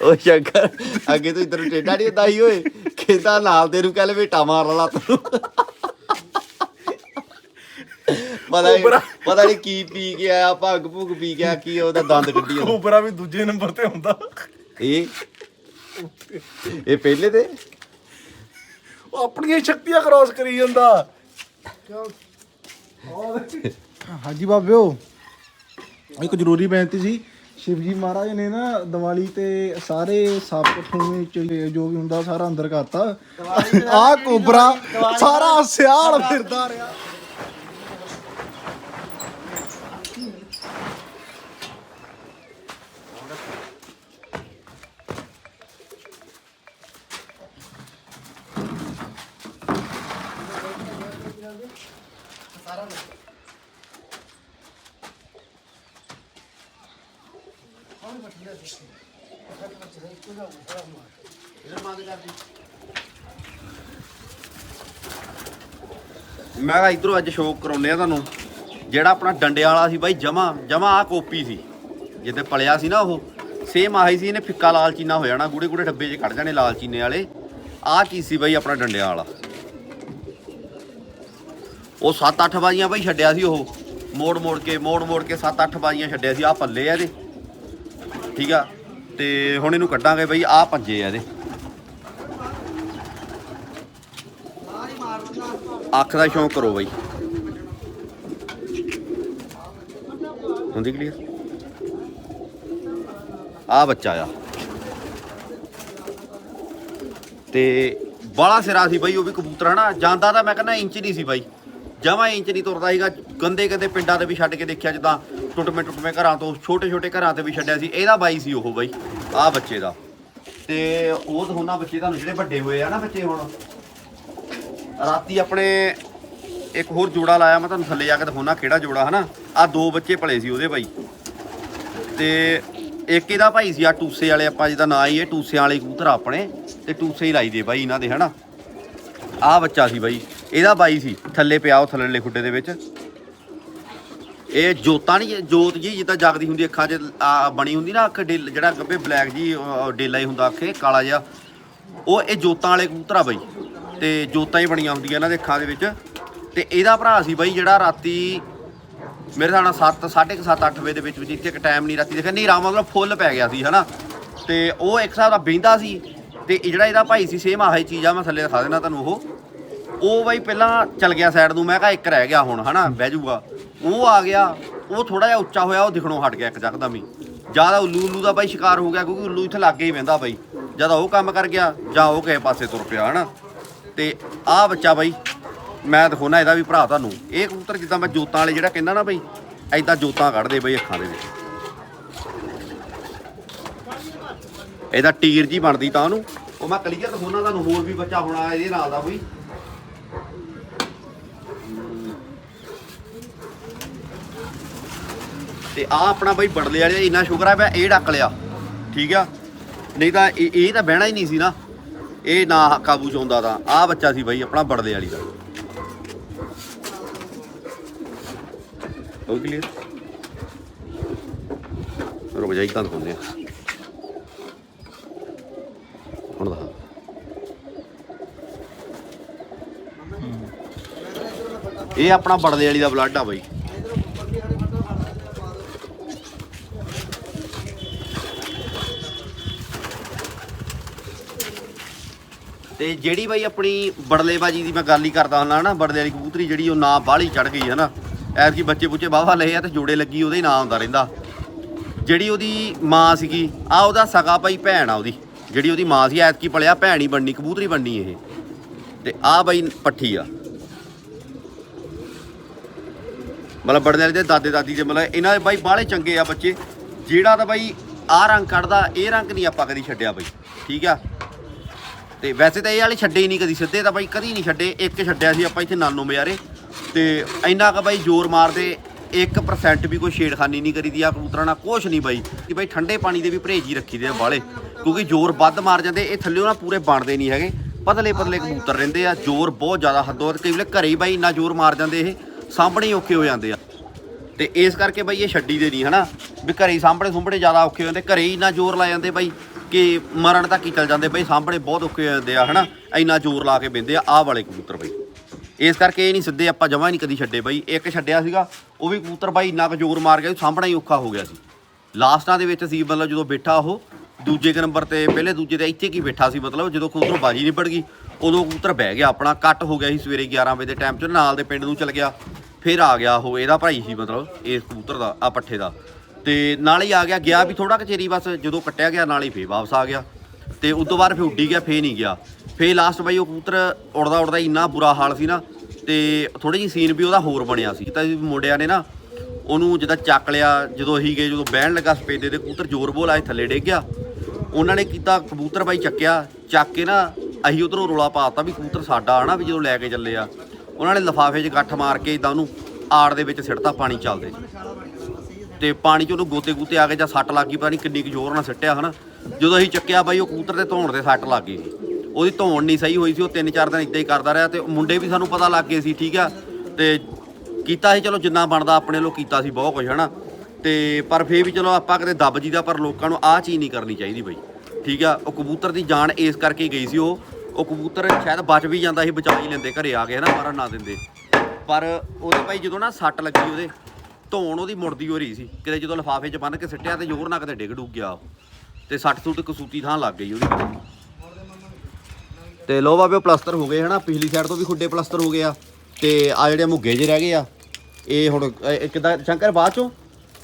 S3: ਉਹ ਸ਼ੰਕਰ ਅੱਗੇ ਤੋਂ ਇਧਰ ਟੇਡਾ ਨਹੀਂ ਹੁੰਦਾ ਸੀ ਓਏ। ਕਹਿੰਦਾ ਨਾਲ ਦੇ ਨੂੰ ਕਹਿ ਲਵੇਟਾ ਮਾਰ ਲਾ ਤੂੰ। ਪਤਾ ਨੀ ਪਤਾ ਨਹੀਂ ਕੀ ਪੀ ਕੇ ਆਇਆ ਭੱਗ ਭੁੱਗ ਪੀ ਗਿਆ ਕੀ ਉਹਦਾ ਦੰਦ ਕੱਢੀ ਜਾਂਦਾ।
S4: ਕੋਬਰਾ ਵੀ ਦੂਜੇ ਨੰਬਰ ਤੇ ਹੁੰਦਾ।
S3: ਇਹ? ਇਹ ਪਹਿਲੇ ਤੇ?
S4: ਉਹ ਆਪਣੀਆਂ ਸ਼ਕਤੀਆਂ ਕ੍ਰਾਸ ਕਰੀ ਜਾਂਦਾ। ਹਾਂਜੀ ਬਾਬਿਓ। ਇੱਕ ਜ਼ਰੂਰੀ ਬੇਨਤੀ ਸੀ ਸ਼ਿਵਜੀ ਮਹਾਰਾਜ ਨੇ ਨਾ ਦੀਵਾਲੀ ਤੇ ਸਾਰੇ ਸੱਪ ਠੂਵੇਂ ਚ ਜੋ ਵੀ ਹੁੰਦਾ ਸਾਰਾ ਅੰਦਰ ਕਰਤਾ। ਆਹ ਕੋਬਰਾ ਸਾਰਾ ਸਿਆਲ ਫਿਰਦਾ ਰਿਹਾ।
S1: ਮੈਂ ਕਿਹਾ ਇਧਰੋਂ ਅੱਜ ਸ਼ੋਕ ਕਰਾਉਨੇ ਆ ਤੁਹਾਨੂੰ। ਜਿਹੜਾ ਆਪਣਾ ਡੰਡਿਆਂ ਵਾਲਾ ਸੀ ਬਾਈ, ਜਮਾ ਜਮਾ ਆ ਕੋਪੀ ਸੀ। ਜਿੱਦੇ ਪਲਿਆ ਸੀ ਨਾ ਉਹ ਸੇਮ ਆਹੀ ਸੀ, ਇਹਨੇ ਫਿੱਕਾ ਲਾਲ ਚੀਨਾ ਹੋ ਜਾਣਾ ਗੂੜੇ ਗੂੜੇ ਡੱਬੇ 'ਚ ਕੱਢ ਜਾਣੇ ਲਾਲ ਚੀਨੇ ਵਾਲੇ। ਆਹ ਕੀ ਸੀ ਬਾਈ ਆਪਣਾ ਡੰਡਿਆਂ ਵਾਲਾ। ਉਹ 7-8 ਬਾਜੀਆਂ ਬਾਈ ਛੱਡਿਆ ਸੀ ਉਹ। ਮੋੜ ਮੋੜ ਕੇ, ਮੋੜ ਮੋੜ ਕੇ 7-8 ਬਾਜੀਆਂ ਛੱਡਿਆ ਸੀ। ਆ ਪੱਲੇ ਆ ਇਹਦੇ। ਠੀਕ ਆ? ਤੇ ਹੁਣ ਇਹਨੂੰ ਕੱਢਾਂਗੇ ਬਈ ਆ ਪੰਜੇ ਆ ਇਹਦੇ। ਅੱਖ ਦਾ ਸ਼ੌਂਕ ਕਰੋ ਬਾਈ। ਹੁੰਦੀ ਕਲੀਅਰ ਆ ਬੱਚਾ ਆ। ਤੇ ਬਾਲਾ ਸਿਰਾ ਸੀ ਬਾਈ, ਉਹ ਵੀ ਕਬੂਤਰ, ਹਨਾ? ਜਾਂਦਾ ਤਾਂ ਮੈਂ ਕਹਿੰਦਾ ਇੰਚ ਨਹੀਂ ਸੀ ਬਾਈ। ਜਮਾ ਇੰਚ ਨਹੀਂ ਤੁਰਦਾ ਸੀਗਾ। ਗੰਦੇ ਗੰਦੇ ਪਿੰਡਾਂ ਦੇ ਵੀ ਛੱਡ ਕੇ ਦੇਖਿਆ ਜਿੱਦਾਂ ਟੁੱਟਵੇਂ ਟੁੱਟਵੇਂ ਘਰਾਂ ਤੋਂ, ਛੋਟੇ ਛੋਟੇ ਘਰਾਂ ਤੇ ਵੀ ਛੱਡਿਆ ਸੀ। ਇਹਦਾ ਬਾਈ ਸੀ ਉਹ ਬਾਈ, ਆਹ ਬੱਚੇ ਦਾ। ਤੇ ਉਹ ਤਾਂ ਉਹਨਾਂ ਬੱਚੇ ਤੁਹਾਨੂੰ ਜਿਹੜੇ ਵੱਡੇ ਹੋਏ ਆ ਨਾ ਬੱਚੇ ਹੁਣ। ਰਾਤੀ ਆਪਣੇ ਇੱਕ ਹੋਰ ਜੋੜਾ ਲਾਇਆ, ਮੈਂ ਤੁਹਾਨੂੰ ਥੱਲੇ ਜਾ ਕੇ ਦਿਖਾਉਣਾ ਕਿਹੜਾ ਜੋੜਾ, ਹਨਾ? ਆ ਦੋ ਬੱਚੇ ਪਲੇ ਸੀ ਉਹਦੇ ਬਾਈ। ਤੇ
S3: ਇੱਕ ਇਹਦਾ ਭਾਈ ਸੀ ਆ ਟੂਸੇ ਵਾਲੇ, ਆਪਾਂ ਜਿਹਦਾ ਨਾਂ ਹੀ ਇਹ ਟੂਸਿਆਂ ਵਾਲੇ ਕਬੂਤਰ ਆਪਣੇ। ਤੇ ਟੂਸੇ ਹੀ ਲਾਈ ਦੇ ਬਾਈ ਇਹਨਾਂ ਦੇ, ਹਨਾ? ਆ ਬੱਚਾ ਸੀ ਬਾਈ। ਇਹਦਾ ਬਾਈ ਸੀ, ਥੱਲੇ ਪਿਆ ਉਹ ਥੱਲੇਲੇ ਖੁੱਡੇ ਦੇ ਵਿੱਚ। ਇਹ ਜੋਤਾਂ ਨਹੀਂ ਜੋਤ ਜੀ, ਜਿੱਦਾਂ ਜਗਦੀ ਹੁੰਦੀ, ਅੱਖਾਂ 'ਚ ਬਣੀ ਹੁੰਦੀ ਨਾ, ਅੱਖ ਡੇਲ, ਜਿਹੜਾ ਗੱਬੇ ਬਲੈਕ ਜੀ ਡੇਲਾ ਹੀ ਹੁੰਦਾ ਅੱਖੇ, ਕਾਲਾ ਜਿਹਾ। ਉਹ, ਇਹ ਜੋਤਾਂ ਵਾਲੇ ਕਬੂਤਰ ਆ ਬਾਈ। ਤੇ ਜੋਤਾਂ ਹੀ ਬਣੀਆਂ ਹੁੰਦੀਆਂ ਇਹਨਾਂ ਦੇ ਅੱਖਾਂ ਦੇ ਵਿੱਚ। ਤੇ ਇਹਦਾ ਭਰਾ ਸੀ ਬਾਈ, ਜਿਹੜਾ ਰਾਤੀ ਮੇਰੇ ਹਿਸਾਬ ਨਾਲ 7 7:30 8 ਵਜੇ ਦੇ ਵਿੱਚ ਵਿੱਚ ਇੱਥੇ ਇੱਕ ਟਾਈਮ ਨਹੀਂ ਰਾਤੀ ਦੇਖਿਆ। ਹਨੇਰਾ ਮਤਲਬ ਫੁੱਲ ਪੈ ਗਿਆ ਸੀ, ਹਨਾ? ਤੇ ਉਹ ਇੱਕ ਹਿਸਾਬ ਦਾ ਬਹਿੰਦਾ ਸੀ। ਤੇ ਜਿਹੜਾ ਇਹਦਾ ਭਾਈ ਸੀ, ਸੇਮ ਆਹੀ ਚੀਜ਼ ਆ, ਮੈਂ ਥੱਲੇ ਦਿਖਾ ਦੇਣਾ ਤੁਹਾਨੂੰ ਉਹ। ਉਹ ਬਾਈ ਪਹਿਲਾਂ ਚੱਲ ਗਿਆ ਸਾਈਡ ਨੂੰ, ਮੈਂ ਕਿਹਾ ਇੱਕ ਰਹਿ ਗਿਆ ਹੁਣ, ਹਨਾ, ਬਹਿ ਜਾਊਗਾ। ਉਹ ਆ ਗਿਆ, ਉਹ ਥੋੜਾ ਜਿਹਾ ਉੱਚਾ ਹੋਇਆ, ਉਹ ਦਿਖਣੋਂ ਹਟ ਗਿਆ ਇੱਕ ਜਕਦਮ ਹੀ ਜ਼ਿਆਦਾ ਉੱਲੂ ਉੱਲੂ ਦਾ ਬਾਈ ਸ਼ਿਕਾਰ ਹੋ ਗਿਆ, ਕਿਉਂਕਿ ਉੱਲੂ ਇੱਥੇ ਲੱਗੇ ਹੀ ਵਹਿੰਦਾ ਬਾਈ। ਜਦ ਉਹ ਕੰਮ ਕਰ ਗਿਆ, ਜਾਂ ਉਹ ਕਿਸੇ ਪਾਸੇ ਤੁਰ ਪਿਆ, ਹਨਾ। ਤੇ ਆਹ ਬੱਚਾ ਬਾਈ, ਮੈਂ ਦਿਖਾਉਣਾ ਇਹਦਾ ਵੀ ਭਰਾ ਤੁਹਾਨੂੰ। ਇਹ ਕਬੂਤਰ ਜਿੱਦਾਂ ਮੈਂ ਜੋਤਾਂ ਵਾਲੇ ਜਿਹੜਾ ਕਹਿੰਦਾ ਨਾ ਬਈ ਐਦਾਂ ਜੋਤਾਂ ਕੱਢਦੇ ਬਈ ਅੱਖਾਂ ਦੇ ਵਿੱਚ। ਇਹਦਾ ਟੀਰ ਜੀ ਬਣਦੀ ਤਾਂ ਉਹਨੂੰ। ਉਹ ਮੈਂ ਕਲੀਅਰ ਦਿਖਾਉਣਾ ਤੁਹਾਨੂੰ, ਹੋਰ ਵੀ ਬੱਚਾ ਹੋਣਾ ਇਹਦੇ ਨਾਲ ਦਾ ਬਈ ਤੇ ਆ ਆਪਣਾ ਬਈ ਬੜਲੇ ਵਾਲੇ ਇੰਨਾ ਸ਼ੁਕਰ ਹੈ ਮੈਂ ਇਹ ਡੱਕ ਲਿਆ। ਠੀਕ ਆ? ਨਹੀਂ ਤਾਂ ਇਹ ਇਹ ਤਾਂ ਬਹਿਣਾ ਹੀ ਨਹੀਂ ਸੀ ਨਾ। ਇਹ ਨਾ ਕਾਬੂ ਚ ਆਉਂਦਾ ਤਾਂ। ਆ ਬੱਚਾ ਸੀ ਬਾਈ ਆਪਣਾ ਬੜਲੇ ਵਾਲੀ ਦਾ। ਹੋ ਕਲੀਅਰ ਰੁਕ ਜਾ, ਇੱਕ ਤਾਂ ਆ। ਹੁਣ ਦਾ ਇਹ ਆਪਣਾ ਬੜਲੇ ਵਾਲੀ ਦਾ ਬਲੱਡ ਆ ਬਾਈ। ਤੇ ਜਿਹੜੀ ਬਾਈ ਆਪਣੀ ਬੜਲੇਬਾਜੀ ਦੀ ਮੈਂ ਗੱਲ ਹੀ ਕਰਦਾ ਹੁੰਦਾ ਨਾ ਬੜਲੇ ਵਾਲੀ ਕਬੂਤਰੀ ਜਿਹੜੀ ਉਹ ਨਾਂ ਬਾਹਲੀ ਚੜ ਗਈ ਹੈ ਨਾ ਐਰ ਕੀ ਬੱਚੇ ਬੁੱਚੇ ਬਾਵਾ ਲਏ ਆ ਤੇ ਜੋੜੇ ਲੱਗੀ ਉਹਦੇ ਹੀ ਨਾਂ ਆਉਂਦਾ ਰਹਿੰਦਾ। ਜਿਹੜੀ ਉਹਦੀ ਮਾਂ ਸੀਗੀ, ਆ ਉਹਦਾ ਸਗਾ ਭਾਈ ਭੈਣ ਆ ਉਹਦੀ। ਜਿਹੜੀ ਉਹਦੀ ਮਾਂ ਸੀ, ਐਤਕੀ ਪਲਿਆ ਭੈਣ ਹੀ ਬਣਨੀ, ਕਬੂਤਰੀ ਬਣਨੀ ਇਹ। ਤੇ ਆ ਬਾਈ ਪੱਠੀ ਆ। ਮਤਲਬ ਬੜਲੇ ਵਾਲੇ ਦੇ ਦਾਦੇ ਦਾਦੀ ਦੇ ਮਤਲਬ ਇਹਨਾਂ ਦੇ ਬਾਈ ਬਾਹਲੇ ਚੰਗੇ ਆ ਬੱਚੇ। ਜਿਹੜਾ ਤਾਂ ਬਾਈ ਆ ਰੰਗ ਕੱਢਦਾ, ਇਹ ਰੰਗ ਨਹੀਂ ਆਪਾਂ ਕਦੀ ਛੱਡਿਆ ਬਾਈ। ਠੀਕ ਆ? ਤੇ ਵੈਸੇ ਤਾਂ ਇਹ ਵਾਲੇ ਛੱਡੇ ਹੀ ਨਹੀਂ ਕਦੀ, ਸਿੱਧੇ ਤਾਂ ਬਾਈ ਕਦੀ ਨਹੀਂ ਛੱਡੇ, ਇੱਕ ਛੱਡਿਆ ਸੀ ਆਪਾਂ ਇੱਥੇ ਨਾਨੋ ਬਜ਼ਾਰੇ। ਤੇ ਇੰਨਾ ਕ ਬਾਈ ਜ਼ੋਰ ਮਾਰਦੇ 1% ਵੀ ਕੋਈ ਛੇੜਖਾਨੀ ਨਹੀਂ ਕਰੀਦੀ ਆ ਕਬੂਤਰਾਂ ਨਾਲ, ਕੁਛ ਨਹੀਂ ਬਾਈ। ਕਿ ਬਾਈ ਠੰਡੇ ਪਾਣੀ ਦੇ ਵੀ ਪਰਹੇਜ ਹੀ ਰੱਖੀਦੇ ਆ ਵਾਲੇ, ਕਿਉਂਕਿ ਜ਼ੋਰ ਵੱਧ ਮਾਰ ਜਾਂਦੇ, ਇਹ ਥੱਲੇ ਨਾ ਪੂਰੇ ਬਣਦੇ ਨਹੀਂ ਹੈਗੇ। ਪਤਲੇ ਪਤਲੇ ਕਬੂਤਰ ਰਹਿੰਦੇ ਆ, ਜ਼ੋਰ ਬਹੁਤ ਜ਼ਿਆਦਾ ਹੱਦੋਂ ਵੱਧ ਕਈ ਵੇਲੇ ਘਰੇ ਹੀ ਬਾਈ ਇੰਨਾ ਜ਼ੋਰ ਮਾਰ ਜਾਂਦੇ ਇਹ ਸਾਹਮਣੇ ਹੀ ਔਖੇ ਹੋ ਜਾਂਦੇ ਆ। ਤੇ ਇਸ ਕਰਕੇ ਬਾਈ ਇਹ ਛੱਡੀ ਦੇ ਨਹੀਂ, ਹਨਾ? ਵੀ ਘਰੇ ਹੀ ਸਾਹਮਣੇ ਸੁੰਬੜੇ ਜ਼ਿਆਦਾ ਔਖੇ ਹੋ ਜਾਂਦੇ, ਘਰੇ ਹੀ ਇੰਨਾ ਜ਼ੋਰ ਲਾ ਜਾਂਦੇ ਬਾਈ। ਕਿ ਮਰਨ ਤੱਕ ਹੀ ਚੱਲ ਜਾਂਦੇ ਬਈ ਸਾਹਮਣੇ ਬਹੁਤ ਔਖੇ ਹੁੰਦੇ ਜਾਂਦੇ ਆ, ਹਨਾ? ਇੰਨਾ ਜ਼ੋਰ ਲਾ ਕੇ ਬਿੰਦੇ ਆ, ਆਹ ਵਾਲੇ ਕਬੂਤਰ ਬਈ। ਇਸ ਕਰਕੇ ਇਹ ਨਹੀਂ ਸਿੱਧੇ ਆਪਾਂ ਜਮਾ ਨਹੀਂ ਕਦੀ ਛੱਡੇ ਬਈ। ਇੱਕ ਛੱਡਿਆ ਸੀਗਾ, ਉਹ ਵੀ ਕਬੂਤਰ ਬਾਈ ਇੰਨਾ ਕੁ ਜ਼ੋਰ ਮਾਰ ਗਿਆ ਵੀ ਸਾਹਮਣਾ ਹੀ ਔਖਾ ਹੋ ਗਿਆ ਸੀ। ਲਾਸਟਾਂ ਦੇ ਵਿੱਚ ਸੀ ਮਤਲਬ ਜਦੋਂ ਬੈਠਾ ਉਹ, ਦੂਜੇ ਨੰਬਰ ਤੇ, ਪਹਿਲੇ ਦੂਜੇ ਤੇ ਇੱਥੇ ਕੀ ਬੈਠਾ ਸੀ ਮਤਲਬ, ਜਦੋਂ ਕਬੂਤਰ ਬਾਜੀ ਨਿਬੜ ਗਈ, ਉਦੋਂ ਕਬੂਤਰ ਬਹਿ ਗਿਆ ਆਪਣਾ, ਕੱਟ ਹੋ ਗਿਆ ਸੀ ਸਵੇਰੇ 11 ਵਜੇ ਦੇ ਟਾਈਮ 'ਚ, ਨਾਲ ਦੇ ਪਿੰਡ ਨੂੰ ਚਲ ਗਿਆ। ਫਿਰ ਆ ਗਿਆ ਉਹ, ਇਹਦਾ ਭਾਈ ਸੀ ਮਤਲਬ, ਇਸ ਕਬੂਤਰ ਦਾ, ਆ ਪੱਠੇ ਦਾ। ਤੇ ਨਾਲ ਹੀ ਆ ਗਿਆ ਗਿਆ ਵੀ ਥੋੜਾ ਕਚੇਰੀ ਬਸ ਜਦੋਂ ਕੱਟਿਆ ਗਿਆ, ਨਾਲ ਹੀ ਫੇਰ ਵਾਪਸ ਆ ਗਿਆ। ਤੇ ਉਸ ਤੋਂ ਬਾਅਦ ਫੇਰ ਉੱਡੀ ਗਿਆ, ਫੇਰ ਨਹੀਂ ਗਿਆ। ਫੇਰ ਲਾਸਟ ਬਾਈ ਉਹ ਕਬੂਤਰ ਉੜਦਾ ਉੜਦਾ ਇੰਨਾ ਬੁਰਾ ਹਾਲ ਸੀ ਨਾ, ਤੇ ਥੋੜੀ ਜਿਹੀ ਸੀਨ ਵੀ ਉਹਦਾ ਹੋਰ ਬਣਿਆ ਸੀ। ਤਾਂ ਮੁੰਡਿਆਂ ਨੇ ਨਾ ਉਹਨੂੰ ਜਿੱਦਾਂ ਚੱਕ ਲਿਆ, ਜਦੋਂ ਅਸੀਂ ਗਏ, ਜਦੋਂ ਬਹਿਣ ਲੱਗਾ ਸਪੇਦੇ ਤੇ ਕਬੂਤਰ ਜ਼ੋਰ ਬੋਲ ਆਏ, ਥੱਲੇ ਡਿੱਗ ਗਿਆ। ਉਹਨਾਂ ਨੇ ਕੀਤਾ, ਕਬੂਤਰ ਬਾਈ ਚੱਕਿਆ, ਚੱਕ ਕੇ ਨਾ ਅਸੀਂ ਉਧਰੋਂ ਰੋਲਾ ਪਾਤਾ ਵੀ ਕਬੂਤਰ ਸਾਡਾ ਹਨਾ, ਵੀ ਜਦੋਂ ਲੈ ਕੇ ਚੱਲੇ ਆ। ਉਹਨਾਂ ਨੇ ਲਫਾਫੇ 'ਚ ਗੱਠ ਮਾਰ ਕੇ ਇਦਾਂ ਉਹਨੂੰ ਆੜ ਦੇ ਵਿੱਚ ਸਿੱਟਤਾ, ਪਾਣੀ ਚੱਲਦੇ। ਤੇ ਪਾਣੀ 'ਚ ਉਹਨੂੰ ਗੋਤੇ ਗੂਤੇ ਆ ਗਏ ਜਾਂ ਸੱਟ ਲੱਗ ਗਈ, ਪਤਾ ਨਹੀਂ ਕਿੰਨੀ ਕੁ ਜ਼ੋਰ ਨਾਲ ਸਿੱਟਿਆ ਹਨਾ। ਜਦੋਂ ਅਸੀਂ ਚੱਕਿਆ ਬਾਈ, ਉਹ ਕਬੂਤਰ ਦੇ ਧੌਣ ਤੇ ਸੱਟ ਲੱਗ ਗਈ ਸੀ। ਉਹਦੀ ਧੌਣ ਨਹੀਂ ਸਹੀ ਹੋਈ ਸੀ, ਉਹ ਤਿੰਨ ਚਾਰ ਦਿਨ ਇਦਾਂ ਹੀ ਕਰਦਾ ਰਿਹਾ ਤੇ ਮੁੰਡੇ ਵੀ ਸਾਨੂੰ ਪਤਾ ਲੱਗ ਗਏ ਸੀ, ਠੀਕ ਆ। ਤੇ ਕੀਤਾ ਸੀ, ਚਲੋ ਜਿੰਨਾ ਬਣਦਾ ਆਪਣੇ ਲੋ ਕੀਤਾ ਸੀ ਬਹੁਤ ਕੁਝ ਹਨਾ। ਤੇ ਪਰ ਫੇਰ ਵੀ ਚਲੋ ਆਪਾਂ ਕਦੇ ਦੱਬ ਜੀਦਾ, ਪਰ ਲੋਕਾਂ ਨੂੰ ਆਹ ਚੀਜ਼ ਨਹੀਂ ਕਰਨੀ ਚਾਹੀਦੀ ਬਈ, ਠੀਕ ਆ। ਉਹ ਕਬੂਤਰ ਦੀ ਜਾਨ ਇਸ ਕਰਕੇ ਗਈ ਸੀ ਉਹ। ਉਹ ਕਬੂਤਰ ਸ਼ਾਇਦ ਬਚ ਵੀ ਜਾਂਦਾ ਸੀ, ਬਚਾ ਹੀ ਲੈਂਦੇ, ਘਰੇ ਆ ਕੇ ਹਨਾ, ਮਾਰਨ ਨਾ ਦਿੰਦੇ। ਪਰ ਉਹਦੇ ਭਾਈ ਜਦੋਂ ਨਾ ਸੱਟ ਲੱਗੀ ਉਹਦੇ ਧੌਣ ਉਹਦੀ ਮੁੜਦੀ ਹੋ ਰਹੀ ਸੀ। ਕਿਤੇ ਜਦੋਂ ਲਫਾਫੇ 'ਚ ਬੰਨ ਕੇ ਸਿੱਟਿਆ ਤੇ ਜ਼ੋਰ ਨਾਲ ਕਿਤੇ ਡਿੱਗ ਡੁੱਗ ਗਿਆ ਉਹ। ਤੇ ਸੱਟ ਸੁੱਟ ਕਸੂਤੀ ਥਾਂ ਲੱਗ ਗਈ ਉਹਦੀ। ਤੇ ਲੋ ਬਾਬੇ ਪਲਸਤਰ ਹੋ ਗਏ ਹਨਾ ਪਿਛਲੀ ਸਾਈਡ ਤੋਂ ਵੀ ਖੁੱਡੇ ਪਲਸਤਰ ਹੋ ਗਏ ਆ। ਤੇ ਆ ਜਿਹੜੇ ਮੁੱਗੇ ਜੇ ਰਹਿ ਗਏ ਆ ਇਹ ਹੁਣ ਕਿੱਦਾਂ ਸ਼ੰਕਰ ਬਾਅਦ ਚੋਂ?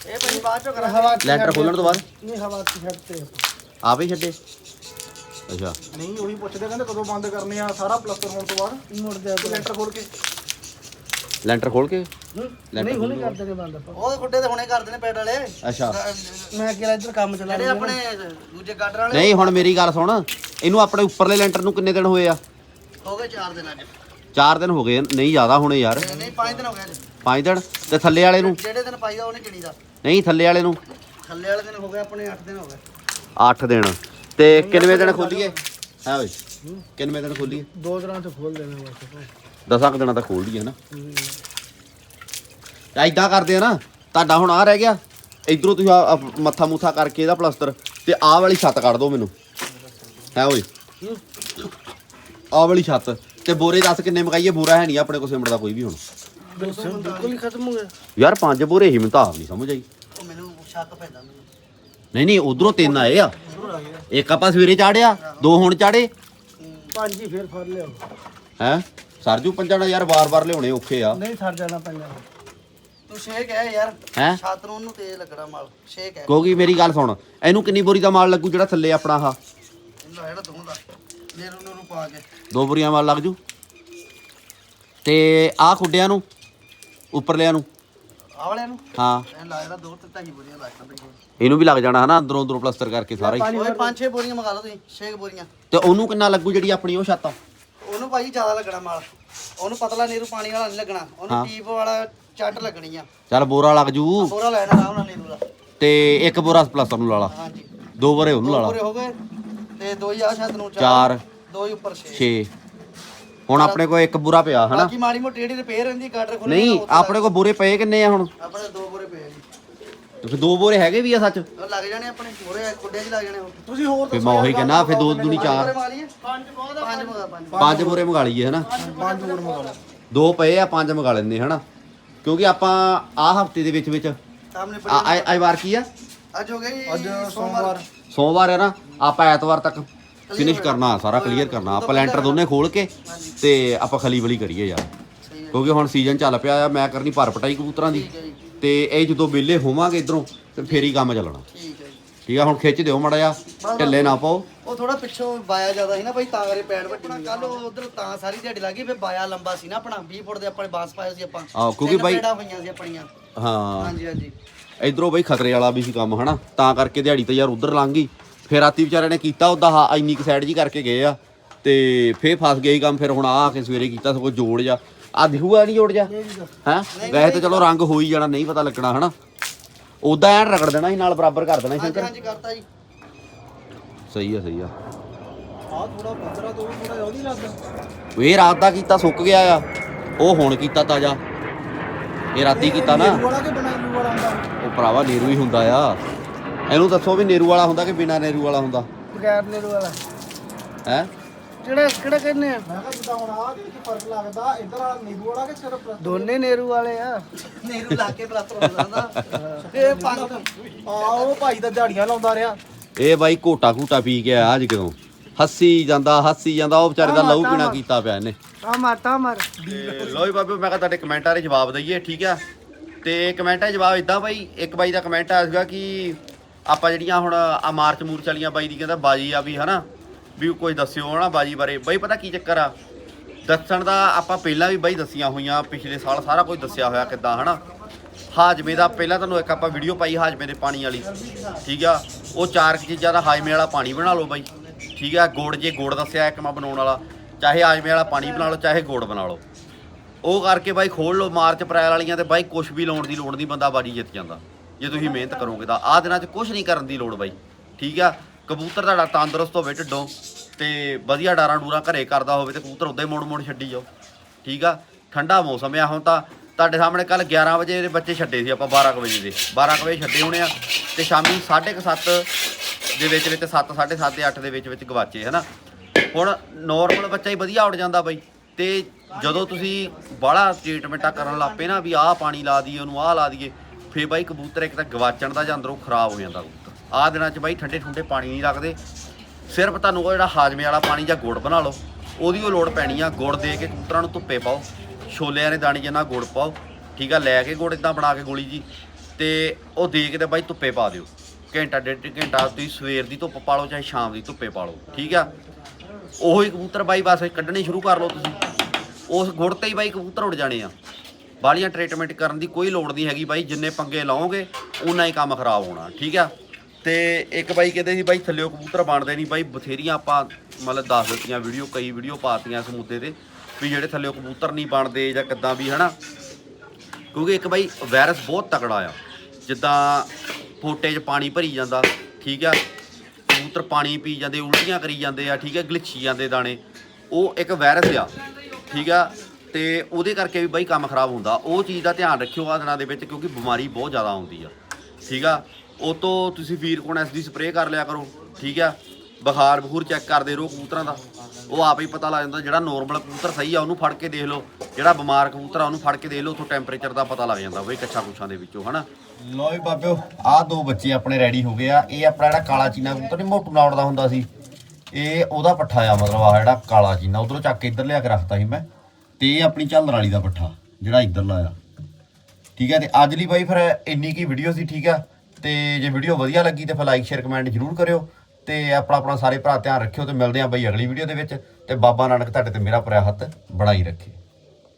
S1: ਇਹ ਭਾਈ ਬਾਅਦ ਚੋਂ ਕਰਾਂ
S4: ਹਵਾ 'ਚ
S3: ਲੈਂਟਰ ਖੋਲਣ ਤੋਂ ਬਾਅਦ?
S4: ਨਹੀਂ ਹਵਾ ਚ ਛੱਡ ਤੇ
S3: ਆਪੇ ਛੱਡੇ? ਅੱਛਾ।
S4: ਨਹੀਂ ਉਹੀ ਪੁੱਛਦੇ ਕਹਿੰਦੇ ਕਦੋਂ ਬੰਦ ਕਰਨੇ ਆ ਸਾਰਾ ਪਲਸਤਰ ਹੋਣ ਤੋਂ ਬਾਅਦ। ਮੁੜ ਜਾ ਲੈਂਟਰ ਖੋਲ ਕੇ।
S3: ਲੈਂਟਰ ਖੋਲ ਕੇ? ਲੈਂਟਰ
S4: ਹੁਣੇ ਕਰ ਦੇਗੇ ਬੰਦ ਆਪਾਂ।
S1: ਉਹ ਖੁੱਡੇ ਤੇ ਹੁਣੇ ਕਰਦੇ ਨੇ ਪੈਡ ਵਾਲੇ।
S3: ਅੱਛਾ।
S4: ਮੈਂ ਕਿਹਾ ਇੱਧਰ ਕੰਮ ਚਲਾ
S1: ਜਿਹੜੇ ਆਪਣੇ ਦੂਜੇ ਗਾਡਰ ਵਾਲੇ।
S3: ਨਹੀਂ ਹੁਣ ਮੇਰੀ ਗੱਲ ਸੁਣ। ਇਹਨੂੰ ਆਪਣੇ ਉੱਪਰਲੇ ਲੈਂਟਰ ਨੂੰ ਕਿੰਨੇ ਦਿਨ ਹੋਏ ਆ?
S1: ਹੋ ਗਏ 4 ਦਿਨ ਅੱਜ।
S3: 4 ਦਿਨ ਹੋ ਗਏ। ਨਹੀਂ ਜ਼ਿਆਦਾ ਹੋਣੇ ਯਾਰ।
S1: ਨਹੀਂ 5 ਦਿਨ ਹੋ ਗਏ ਅੱਜ।
S3: 5 ਦਿਨ? ਤੇ ਥੱਲੇ ਵਾਲੇ ਨੂੰ?
S1: ਜਿਹੜੇ ਦਿਨ ਪਾਈਦਾ ਉਹ ਨਹੀਂ ਚਿੜੀ ਦਾ
S3: ਨਹੀਂ ਥੱਲੇ ਵਾਲੇ ਨੂੰ?
S1: ਥੱਲੇ ਵਾਲੇ ਦਿਨ ਹੋ ਗਏ ਆਪਣੇ 8 ਦਿਨ ਹੋ ਗਏ।
S2: 8 ਦਿਨ। ਤੇ ਕਿੰਨਵੇਂ ਦਿਨ ਖੋਲੀਏ? ਹੈ ਓਏ ਕਿੰਨਵੇਂ ਦਿਨ ਖੋਲੀਏ?
S4: ਦੋ ਦਿਨਾਂ ਚ ਖੋਲ ਦੇਣੇ ਬਸ।
S2: ਦਸਾਂ ਕੁ ਦਿਨਾਂ ਤੱਕ ਖੋਲ ਦਈਏ ਨਾ ਐਦਾਂ ਕਰਦੇ ਆ ਨਾ ਤੁਹਾਡਾ ਹੁਣ ਆ ਰਹਿ ਗਿਆ ਇਧਰੋਂ ਤੁਸੀਂ ਮੱਥਾ ਮੁੱਥਾ ਕਰਕੇ ਇਹਦਾ ਪਲਸਤਰ ਤੇ ਆਹ ਵਾਲੀ ਛੱਤ ਕੱਢ ਦਿਓ ਮੈਨੂੰ। ਹੈ ਓਏ। ਆਹ ਵਾਲੀ ਛੱਤ। ਤੇ ਬੋਰੇ ਦੱਸ ਕਿੰਨੇ ਮਕਾਈਏ ਬੋਰਾ ਹੈ ਨਹੀਂ ਆਪਣੇ ਕੋਲ ਸਿਮਟ ਦਾ ਕੋਈ ਵੀ ਹੁਣ।
S4: ਬਿਲਕੁਲ ਹੀ ਖਤਮ ਹੋ ਗਿਆ
S2: ਯਾਰ ਪੰਜ ਬੋਰੇ ਹੀ ਮੈਨੂੰ ਤਾਂ ਆਪ ਨਹੀਂ ਸਮਝ ਆਈ।
S1: ਉਹ ਮੈਨੂੰ ਸ਼ੱਕ ਪੈਂਦਾ ਮੈਨੂੰ।
S2: ਨਹੀਂ ਨਹੀਂ ਉਧਰੋਂ ਤਿੰਨ ਆਏ ਆ। ਇੱਕ ਆਪਾਂ ਸਵੇਰੇ ਚਾੜਿਆ ਦੋ ਹੁਣ ਚਾੜੇ।
S4: ਪੰਜ ਹੀ ਫੇਰ ਫੜ ਲਿਆ
S2: ਹੈ? ਸਰਜੂ ਪੰਜਾਂ ਨਾਲ ਯਾਰ ਵਾਰ-ਵਾਰ ਲਿਆਉਣੇ ਔਖੇ ਆ।
S4: ਨਹੀਂ ਸਰ ਜਾਣਾ ਪੈਂਦਾ
S1: ਤੂੰ ਸ਼ੇਕ ਹੈ ਯਾਰ
S2: ਹੈ?
S1: ਛੱਤ ਨੂੰ ਉਹਨੂੰ ਤੇਜ਼ ਲੱਗਣਾ ਮਾਲ ਸ਼ੇਕ ਹੈ।
S2: ਕਿਉਂਕਿ ਮੇਰੀ ਗੱਲ ਸੁਣ ਇਹਨੂੰ ਕਿੰਨੀ ਬੋਰੀ ਦਾ ਮਾਲ ਲੱਗੂ ਜਿਹੜਾ ਥੱਲੇ ਆਪਣਾ ਆਹ?
S1: ਇਹਨੂੰ ਜਿਹੜਾ ਦੋਹਾਂ ਦਾ ਨੇਰੂ ਨੂੰ ਪਾ ਕੇ।
S2: ਦੋ ਬੋਰੀਆਂ ਮਾਲ ਲੱਗ ਜੂ। ਤੇ ਆਹ ਖੁੱਡਿਆਂ ਨੂੰ ਉੱਪਰਲਿਆਂ ਨੂੰ।
S1: ਆਹ ਵਾਲਿਆਂ ਨੂੰ?
S2: ਹਾਂ।
S1: ਇਹ ਲਾ ਜਿਹੜਾ ਦੋ ਤੇ ਢਾਈ ਬੋਰੀਆਂ ਲੱਗ ਜਾਂਦੀਆਂ
S2: ਇਹਨੂੰ ਵੀ ਲੱਗ ਜਾਣਾ ਹਨਾ ਅੰਦਰੋਂ ਅੰਦਰੋਂ ਪਲਸਤਰ ਕਰਕੇ ਸਾਰਾ। ਹੀ
S1: ਓਏ ਪੰਜ ਛੇ ਬੋਰੀਆਂ ਮੰਗਾ ਲਓ ਤੁਸੀਂ ਛੇ ਕੁ ਬੋਰੀਆਂ।
S2: ਤੇ ਉਹਨੂੰ ਕਿੰਨਾ ਲੱਗੂ ਜਿਹੜੀ ਆਪਣੀ ਉਹ ਛੱਤ ਆ?
S1: ਉਹਨੂੰ ਭਾਈ ਜ਼ਿਆਦਾ ਲੱਗਣਾ ਮਾਲ। ਉਹਨੂੰ ਪਤਲਾ ਨੀਰੂ ਪਾਣੀ ਵਾਲਾ ਨਹੀਂ ਲੱਗਣਾ। ਉਹਨੂੰ ਟੀਪ ਵਾਲਾ ਚੱਟ ਲੱਗਣੀ ਆ।
S2: ਚੱਲ ਬੋਰਾ ਲੱਗ ਜੂ।
S1: ਬੋਰਾ ਲੈਣਾ ਆਰਾਮ ਨਾਲ ਨੀਰੂ ਦਾ।
S2: ਤੇ ਇੱਕ ਬੋਰਾ ਪਲਸਤਰ ਨੂੰ ਲਾ ਲਾ।
S1: ਹਾਂਜੀ।
S2: ਦੋ ਬੋਰੇ ਉਹਨੂੰ ਲਾ ਲਾ।
S1: ਪੂਰੇ ਹੋ ਗਏ। ਤੇ ਦੋ ਹੀ ਆ ਛੱਤ ਨੂੰ
S2: ਚਾਰ
S1: ਦੋ ਹੀ ਉੱਪਰ ਛੇ।
S2: 6 ਹੁਣ ਆਪਣੇ ਕੋਲ ਇੱਕ ਬੋਰਾ ਪਿਆ ਹਨਾ?
S1: ਬਾਕੀ ਮਾੜੀ ਮੋਟੀ ਜਿਹੜੀ ਰਿਪੇਅਰ ਰਹਿੰਦੀ ਗਾਡਰ ਖੋਲੇ
S2: ਨਹੀਂ ਆਪਣੇ ਕੋਲ ਬੋਰੇ ਪਏ ਕਿੰਨੇ ਆ ਹੁਣ?
S1: ਆਪਣੇ ਦੋ ਬੋਰੇ ਪਏ ਆ ਜੀ।
S2: ਫਿਰ ਦੋ ਬੋਰੇ ਹੈਗੇ ਵੀ ਆ ਸੱਚ?
S1: ਉਹ ਲੱਗ ਜਾਣੇ ਆਪਣੇ ਬੋਰੇ ਕੁੱਡੇ 'ਚ ਲੱਗ ਜਾਣੇ ਉਹ।
S4: ਤੁਸੀਂ ਹੋਰ
S2: ਫਿਰ ਮੈਂ ਉਹੀ ਕਹਿੰਦਾ ਫਿਰ ਦੋ ਦੂਣੀ ਚਾਰ।
S1: ਪੰਜ ਬਹੁਤ ਪੰਜ ਮੰਗਾ ਪੰਜ
S2: ਪੰਜ ਬੋਰੇ ਮੰਗਾ ਲਈਏ ਹਨਾ?
S4: ਪੰਜ ਹੋਰ ਮੰਗਾ ਲਓ।
S2: ਦੋ ਪਏ ਆ ਪੰਜ ਮੰਗਾ ਲੈਂਦੇ ਹਨਾ? ਕਿਉਂਕਿ ਆਪਾਂ ਆਹ ਹਫ਼ਤੇ ਦੇ ਵਿੱਚ ਵਿੱਚ
S1: ਸਾਹਮਣੇ
S2: ਆ ਆ- ਆ ਵਾਰ ਕੀ ਆ?
S1: ਅੱਜ ਹੋ ਗਿਆ ਜੀ
S4: ਅੱਜ ਸੋਮਵਾਰ।
S2: ਸੋਮਵਾਰ। ਹੈ ਨਾ? ਆਪਾਂ ਐਤਵਾਰ ਤੱਕ ਫਿਨਿਸ਼ ਕਰਨਾ ਸਾਰਾ ਕਲੀਅਰ ਕਰਨਾ। ਆਪਾਂ ਲੈਂਟਰ ਦੋਨੇ ਖੋਲ ਕੇ ਤੇ ਆਪਾਂ ਖਲੀ ਬਲੀ ਕਰੀਏ ਯਾਰ।
S1: ਸਹੀ ਹੈ।
S2: ਕਿਉਂਕਿ ਹੁਣ ਸੀਜ਼ਨ ਚੱਲ ਪਿਆ ਆ ਮੈਂ ਕਰਨੀ ਭਰ ਪਟਾਈ ਕਬੂਤਰਾਂ ਦੀ।
S1: ਠੀਕ ਹੈ ਜੀ।
S2: ਤੇ ਇਹ ਜਦੋਂ ਵਿਹਲੇ ਹੋਵਾਂਗੇ ਇਧਰੋਂ ਤੇ ਫੇਰ ਹੀ ਕੰਮ ਚੱਲਣਾ।
S1: ਠੀਕ ਹੈ ਜੀ।
S2: ਠੀਕ ਆ ਹੁਣ ਖਿੱਚ ਦਿਓ ਮੜਾ ਜਾ ਢਿੱਲੇ ਨਾ ਪਾਓ।
S1: ਉਹ ਥੋੜਾ ਪਿੱਛੋਂ ਬਾਇਆ ਜ਼ਿਆਦਾ ਸੀ ਨਾ ਭਾਈ ਤਾਂ ਕਰੇ ਪੈੜ ਵੱਡੀ ਕੱਲ ਉਧਰ ਤਾਂ ਸਾਰੀ ਦਿਹਾੜੀ ਲੱਗੀ ਫਿਰ ਬਾਇਆ ਲੰਬਾ ਸੀ ਨਾ ਆਪਣਾ 20 ਫੁੱਟ ਦੇ ਆਪਣੇ ਬਾਸ ਪਾਏ ਸੀ ਆਪਾਂ।
S2: ਆਹੋ, ਕਿਉਂਕਿ ਬਾਈ-
S1: ਪਲੇਟਾਂ ਹੋਈਆਂ ਸੀ ਆਪਣੀਆਂ।
S2: ਹਾਂ।
S1: ਹਾਂਜੀ ਹਾਂਜੀ।
S2: ਇਧਰੋਂ ਬਈ ਖਤਰੇ ਵਾਲਾ ਵੀ ਸੀ ਕੰਮ ਹਨਾ? ਤਾਂ ਕਰਕੇ ਦਿਹਾੜੀ ਤੇ ਯਾਰ ਉਧਰ ਲੰਘ ਗਈ। ਫਿਰ ਰਾਤੀ ਵਿਚਾਰਿਆਂ ਨੇ ਕੀਤਾ ਉਹਦਾ ਹਾ ਇੰਨੀ ਕੁ ਸਾਈਡ ਜੀ ਕਰਕੇ ਗਏ ਆ। ਤੇ ਫੇਰ ਫਸ ਗਏ ਕੰਮ ਫਿਰ ਹੁਣ ਆ ਆ ਕੇ ਸਵੇਰੇ ਕੀਤਾ ਸਗੋਂ ਜੋੜ ਜਾ। ਆ ਦਿਖੂਗਾ ਨਹੀਂ ਜੋੜ ਜਾ। ਹੈ? ਵੈਸੇ ਤਾਂ ਚਲੋ ਰੰਗ ਹੋ ਹੀ ਜਾਣਾ ਨਹੀਂ ਪਤਾ ਲੱਗਣਾ ਹਨਾ? ਉਦਾਂ ਐਨ ਰਗੜ ਦੇਣਾ ਸੀ ਨਾਲ ਬਰਾਬਰ ਕਰ ਦੇਣਾ ਸੀ ਸ਼ੰਕਰ।
S1: ਹਾਂਜੀ ਕਰਤਾ ਜੀ।
S2: ਸਹੀ ਆ ਸਹੀ ਆ।
S4: ਆ ਥੋੜਾ ਪੱਧਰਾ ਤੋਂ ਥੋੜਾ ਉਹਦੀ ਲੱਗਦਾ।
S2: ਇਹ ਰਾਤ ਦਾ ਕੀਤਾ ਸੁੱਕ ਗਿਆ ਆ। ਉਹ ਹੁਣ ਕੀਤਾ ਤਾਜ਼ਾ। ਇਹ ਰਾਤੀ ਕੀਤਾ ਨਾ।
S4: ਵਾਲਾ ਕਿ ਬਣਾ ਲੂ ਵਾਲਾ ਹੁੰਦਾ?
S2: ਉਹ ਭਰਾਵਾ ਨੇਰੂ ਹੀ ਹੁੰਦਾ ਆ। ਇਹਨੂੰ ਦੱਸੋ ਵੀ ਨੇਰੂ ਵਾਲਾ ਹੁੰਦਾ ਕਿ ਬਿਨਾ ਨੇਰੂ ਵਾਲਾ ਹੁੰਦਾ?
S4: ਬਗੈਰ ਨੇਰੂ ਵਾਲਾ।
S2: ਹੈ?
S1: ਕਿਹੜਾ ਕਿਹੜਾ ਕਹਿੰਦੇ ਆ?
S4: ਮੈਂ ਕਿਹਾ ਜਿੱਦਾਂ ਹੁਣ ਆ ਕੀ ਫ਼ਰਕ ਲੱਗਦਾ? ਇੱਧਰ ਆ ਨੇਰੂ ਵਾਲਾ ਕਿ ਸਿਰਫ
S1: ਦੋਨੇ ਨੇਰੂ ਵਾਲੇ ਆ। ਨੇਰੂ ਲਾ ਕੇ ਪਲਾਸਟਰ ਹੋ। ਜਾਂਦਾ ਇਹ ਪੰਜ
S4: ਆ ਉਹ ਭਾਈ ਤਾਂ ਦਿਹਾੜੀਆਂ ਲਾਉਂਦਾ ਰਿਹਾ।
S2: ਇਹ ਬਾਈ ਘੋਟਾ ਘੂਟਾ ਪੀ ਕੇ ਆਇਆ ਅੱਜ ਕਿਦੋਂ ਹੱਸੀ ਜਾਂਦਾ ਹੱਸੀ ਜਾਂਦਾ ਉਹ ਵਿਚਾਰੇ ਦਾ ਲਹੂ ਪੀਣਾ ਕੀਤਾ ਪਿਆ ਇਹਨੇ।
S1: ਆ ਮਾਤਾ ਮਾਰ।
S3: ਤੇ ਲੋ ਜੀ ਬਾਬੇ ਮੈਂ ਕਿਹਾ ਤੁਹਾਡੇ ਕਮੈਂਟਾਂ ਦੇ ਜਵਾਬ ਦਈਏ ਠੀਕ ਆ? ਤੇ ਕਮੈਂਟਾਂ ਦੇ ਜਵਾਬ ਇਦਾਂ ਬਾਈ ਇੱਕ ਬਾਈ ਦਾ ਕਮੈਂਟ ਆਇਆ ਸੀਗਾ ਕਿ ਆਪਾਂ ਜਿਹੜੀਆਂ ਹੁਣ ਆ ਮਾਰਚ ਮੂਰਚ ਵਾਲੀਆਂ ਬਾਈ ਦੀ ਕਹਿੰਦਾ ਬਾਜੀ ਆ ਵੀ ਹਨਾ? ਵੀ ਕੋਈ ਦੱਸਿਓ ਨਾ ਬਾਜੀ ਬਾਰੇ। ਬਾਈ, ਪਤਾ ਕੀ ਚੱਕਰ ਆ? ਦੱਸਣ ਦਾ ਆਪਾਂ ਪਹਿਲਾਂ ਵੀ ਬਾਈ ਦੱਸੀਆਂ ਹੋਈਆਂ, ਪਿਛਲੇ ਸਾਲ ਸਾਰਾ ਕੁਝ ਦੱਸਿਆ ਹੋਇਆ ਕਿੱਦਾਂ, ਹਨਾ? ਹਾਜਮੇ ਦਾ ਪਹਿਲਾਂ ਤੁਹਾਨੂੰ ਇੱਕ ਆਪਾਂ ਵੀਡੀਓ ਪਾਈ ਹਾਜਮੇ ਦੇ ਪਾਣੀ ਵਾਲੀ, ਠੀਕ ਆ? ਉਹ ਚਾਰ ਕੁ ਚੀਜ਼ਾਂ ਦਾ ਹਾਜਮੇ ਵਾਲਾ ਪਾਣੀ ਬਣਾ ਲਓ ਬਾਈ, ਠੀਕ ਆ? ਗੁੜ ਜੇ ਗੁੜ ਦੱਸਿਆ ਇੱਕ ਮੈਂ ਬਣਾਉਣ ਵਾਲਾ, ਚਾਹੇ ਹਾਜਮੇ ਵਾਲਾ ਪਾਣੀ ਬਣਾ ਲਓ, ਚਾਹੇ ਗੁੜ ਬਣਾ ਲਓ। ਉਹ ਕਰਕੇ ਬਾਈ ਖੋਲ ਲਓ, ਮਾਰਚ, ਅਪ੍ਰੈਲ ਵਾਲੀਆਂ ਤੇ ਬਾਈ ਕੁਝ ਵੀ ਲਾਉਣ ਦੀ ਲੋੜ ਨਹੀਂ, ਬੰਦਾ ਬਾਜੀ ਜਿੱਤ ਜਾਂਦਾ, ਜੇ ਤੁਸੀਂ ਮਿਹਨਤ ਕਰੋਗੇ ਤਾਂ। ਆਹ ਦਿਨਾਂ 'ਚ ਕੁਝ ਨਹੀਂ ਕਰਨ ਦੀ ਲੋੜ ਬਾਈ, ਠੀਕ ਆ? ਕਬੂਤਰ ਤੁਹਾਡਾ ਤੰਦਰੁਸਤ ਹੋਵੇ ਢਿੱਡੋਂ ਤੇ ਵਧੀਆ ਡਾਰਾਂ ਡੂਰਾ ਘਰੇ ਕਰਦਾ ਹੋਵੇ ਤੇ ਕਬੂਤਰ ਉਦਾਂ ਹੀ ਮੋੜ ਮੋੜ ਛੱਡੀ ਜਾਓ। ਠੀਕ ਆ? ਠੰਡਾ ਮੌਸਮ ਆ ਹੁਣ ਤਾਂ। ਤੁਹਾਡੇ ਸਾਹਮਣੇ ਕੱਲ 11 ਵਜੇ ਦੇ ਬੱਚੇ ਛੱਡੇ ਸੀ ਆਪਾਂ 12 ਕੁ ਵਜੇ ਦੇ। 12 ਕੁ ਵਜੇ ਛੱਡੇ ਹੋਣੇ ਆ ਤੇ ਸ਼ਾਮੀ 7:30 ਦੇ ਵਿੱਚ ਵਿੱਚ 7 7:30 ਤੇ 8 ਦੇ ਵਿੱਚ ਵਿੱਚ ਗਵਾਚੇ, ਹਨਾ? ਹੁਣ ਨਾਰਮਲ ਬੱਚਾ ਹੀ ਵਧੀਆ ਉੱਡ ਜਾਂਦਾ ਬਾਈ। ਤੇ ਜਦੋਂ ਤੁਸੀਂ ਬਾਹਲਾ ਟ੍ਰੀਟਮੈਂਟਾਂ ਕਰਨ ਲੱਪੇ ਨਾ ਵੀ ਆਹ ਪਾਣੀ ਲਾ ਦਈਏ, ਉਹਨੂੰ ਆਹ ਲਾ ਦਈਏ, ਫੇਰ ਬਾਈ ਕਬੂਤਰ ਇੱਕ ਤਾਂ ਗਵਾਚਣ ਦਾ ਜਾਂ ਅੰਦਰੋਂ ਖਰਾਬ ਹੋ ਜਾਂਦਾ ਕਬੂਤਰ ਆਹ ਦਿਨਾਂ 'ਚ ਬਾਈ ਠੰਡੇ ਠੁੰਡੇ ਪਾਣੀ ਨਹੀਂ ਰੱਖਦੇ ਸਿਰਫ ਤੁਹਾਨੂੰ ਉਹ ਜਿਹੜਾ ਹਾਜਮੇ ਵਾਲਾ ਪਾਣੀ ਜਾਂ ਗੁੜ ਬਣਾ ਲਓ, ਉਹਦੀ ਉਹ ਲੋੜ ਪੈਣੀ ਆ। ਗੁੜ ਦੇ ਕੇ ਕਬੂਤਰਾਂ ਨੂੰ ਧੁੱਪੇ ਪਾਓ, ਛੋਲਿਆਂ ਦੇ ਦਾਣੇ ਜਿੰਨਾ ਗੁੜ ਪਾਓ, ਠੀਕ ਆ, ਲੈ ਕੇ ਗੁੜ ਇਦਾਂ ਬਣਾ ਕੇ ਗੋਲੀ ਜੀ, ਤੇ ਉਹ ਦੇ ਕੇ ਤੇ ਬਾਈ ਧੁੱਪੇ ਪਾ ਦਿਓ। ਘੰਟਾ, ਡੇਢ ਘੰਟਾ ਤੁਸੀਂ ਸਵੇਰ ਦੀ ਧੁੱਪ ਪਾ ਲਓ ਚਾਹੇ ਸ਼ਾਮ ਦੀ ਧੁੱਪੇ ਪਾ ਲਓ, ਠੀਕ ਆ? ਉਹੀ ਕਬੂਤਰ ਬਾਈ ਬਸ ਕੱਢਣੇ ਸ਼ੁਰੂ ਕਰ ਲਓ ਤੁਸੀਂ। ਉਸ ਗੁੜ ਤੇ ਹੀ ਬਾਈ ਕਬੂਤਰ ਉੱਡ ਜਾਣੇ ਆ। ਬਾਲੀਆਂ ਟ੍ਰੀਟਮੈਂਟ ਕਰਨ ਦੀ ਕੋਈ ਲੋੜ ਨਹੀਂ ਹੈਗੀ ਬਾਈ, ਜਿੰਨੇ ਪੰਗੇ ਲਾਓਗੇ ਉਨਾ ਹੀ ਕੰਮ ਖਰਾਬ ਹੋਣਾ, ਠੀਕ ਆ? ਤੇ ਇੱਕ ਬਾਈ ਕਹਿੰਦੇ ਸੀ, ਬਾਈ ਥੱਲਿਓ ਕਬੂਤਰ ਬਣਦੇ ਨਹੀਂ ਬਾਈ, ਬਥੇਰੀਆਂ ਆਪਾਂ ਮਤਲਬ ਦੱਸ ਦਿੱਤੀਆਂ ਵੀਡੀਓ, ਕਈ ਵੀਡੀਓ ਪਾਤੀਆਂ ਇਸ ਮੁੱਦੇ ਤੇ, ਵੀ ਜਿਹੜੇ ਥੱਲਿਓ ਕਬੂਤਰ ਨਹੀਂ ਬਣਦੇ ਜਾਂ ਕਿੱਦਾਂ ਵੀ, ਹਨਾ? ਕਿਉਂਕਿ ਇੱਕ ਬਾਈ ਵਾਇਰਸ ਬਹੁਤ ਤਕੜਾ ਆ, ਜਿੱਦਾਂ ਫੋਟੇ 'ਚ ਪਾਣੀ ਭਰੀ ਜਾਂਦਾ, ਠੀਕ ਆ? ਕਬੂਤਰ ਪਾਣੀ ਪੀ ਜਾਂਦੇ, ਉਲਟੀਆਂ ਕਰੀ ਜਾਂਦੇ ਆ, ਠੀਕ ਆ? ਗਲਿੱਛੀ ਜਾਂਦੇ ਦਾਣੇ, ਉਹ ਇੱਕ ਵਾਇਰਸ ਆ, ਠੀਕ ਆ? ਤੇ ਉਹਦੇ ਕਰਕੇ ਵੀ ਬਾਈ ਕੰਮ ਖਰਾਬ ਹੁੰਦਾ, ਉਹ ਚੀਜ਼ ਦਾ ਧਿਆਨ ਰੱਖਿਓ ਆ ਦਿਨਾਂ ਦੇ ਵਿੱਚ, ਕਿਉਂਕਿ ਬਿਮਾਰੀ ਬਹੁਤ ਜ਼ਿਆਦਾ ਆਉਂਦੀ ਆ, ਠੀਕ ਆ? ਉਹ ਤੋਂ ਤੁਸੀਂ ਵੀਰਕੋਣ ਐਸ ਦੀ ਸਪਰੇਅ ਕਰ ਲਿਆ ਕਰੋ, ਠੀਕ ਆ? ਬੁਖਾਰ ਬਖੂਰ ਚੈੱਕ ਕਰਦੇ ਰਹੋ ਕਬੂਤਰਾਂ ਦਾ। ਉਹ ਆਪ ਹੀ ਪਤਾ ਲੱਗ ਜਾਂਦਾ ਜਿਹੜਾ ਨੋਰਮਲ ਕਬੂਤਰ ਸਹੀ ਆ, ਉਹਨੂੰ ਫੜ ਕੇ ਦੇਖ ਲਓ। ਜਿਹੜਾ ਬਿਮਾਰ ਕਬੂਤਰ ਆ, ਉਹਨੂੰ ਫੜ ਕੇ ਦੇਖ ਲਓ, ਉਥੋਂ ਟੈਂਪਰੇਚਰ ਦਾ ਪਤਾ ਲੱਗ ਜਾਂਦਾ ਬਈ ਕੱਛਾ ਕੁਛਾਂ ਦੇ ਵਿੱਚੋਂ, ਹਨਾ?
S2: ਲੋ ਵੀ ਬਾਬਿਓ, ਆਹ ਦੋ ਬੱਚੇ ਆਪਣੇ ਰੈਡੀ ਹੋ ਗਏ ਆ। ਇਹ ਆਪਣਾ ਜਿਹੜਾ ਕਾਲਾ ਚੀਨਾ ਕਬੂਤਰ ਨਹੀਂ, ਮੋਟੂ ਨਾੜ ਦਾ ਹੁੰਦਾ ਸੀ। ਇਹ ਉਹਦਾ ਪੱਠਾ ਆ, ਮਤਲਬ ਆ ਜਿਹੜਾ ਕਾਲਾ ਚੀਨਾ। ਉਧਰੋਂ ਚੱਕ ਕੇ ਇੱਧਰ ਲਿਆ ਕੇ ਰੱਖਤਾ ਸੀ ਮੈਂ। ਤੇ ਇਹ ਆਪਣੀ ਝੱਲਰ ਵਾਲੀ ਦਾ ਪੱਠਾ, ਜਿਹੜਾ ਇੱਧਰ ਲਾਇਆ। ਠੀਕ ਹੈ ਤੇ ਅੱਜ ਲਈ ਬਾਈ ਫਿਰ ਇੰਨੀ ਕੀ ਵੀਡੀਓ ਸੀ, ਠੀਕ ਆ? ਤੇ ਜੇ ਵੀਡੀਓ ਵਧੀਆ ਲੱਗੀ ਤੇ ਫਿਰ ਲਾਈਕ ਸ਼ੇਅਰ ਕਮੈਂਟ ਜ਼ਰੂਰ ਕਰਿਓ ਤੇ ਆਪਣਾ ਆਪਣਾ ਸਾਰੇ ਭਰਾ ਧਿਆਨ ਰੱਖਿਓ ਤੇ ਮਿਲਦੇ ਆਂ ਬਈ ਅਗਲੀ ਵੀਡੀਓ ਦੇ ਵਿੱਚ ਤੇ ਬਾਬਾ ਨਾਨਕ ਤੁਹਾਡੇ ਤੇ ਮੇਰਾ ਭਰਾ ਹੱਥ ਬਣਾਈ ਰੱਖੇ।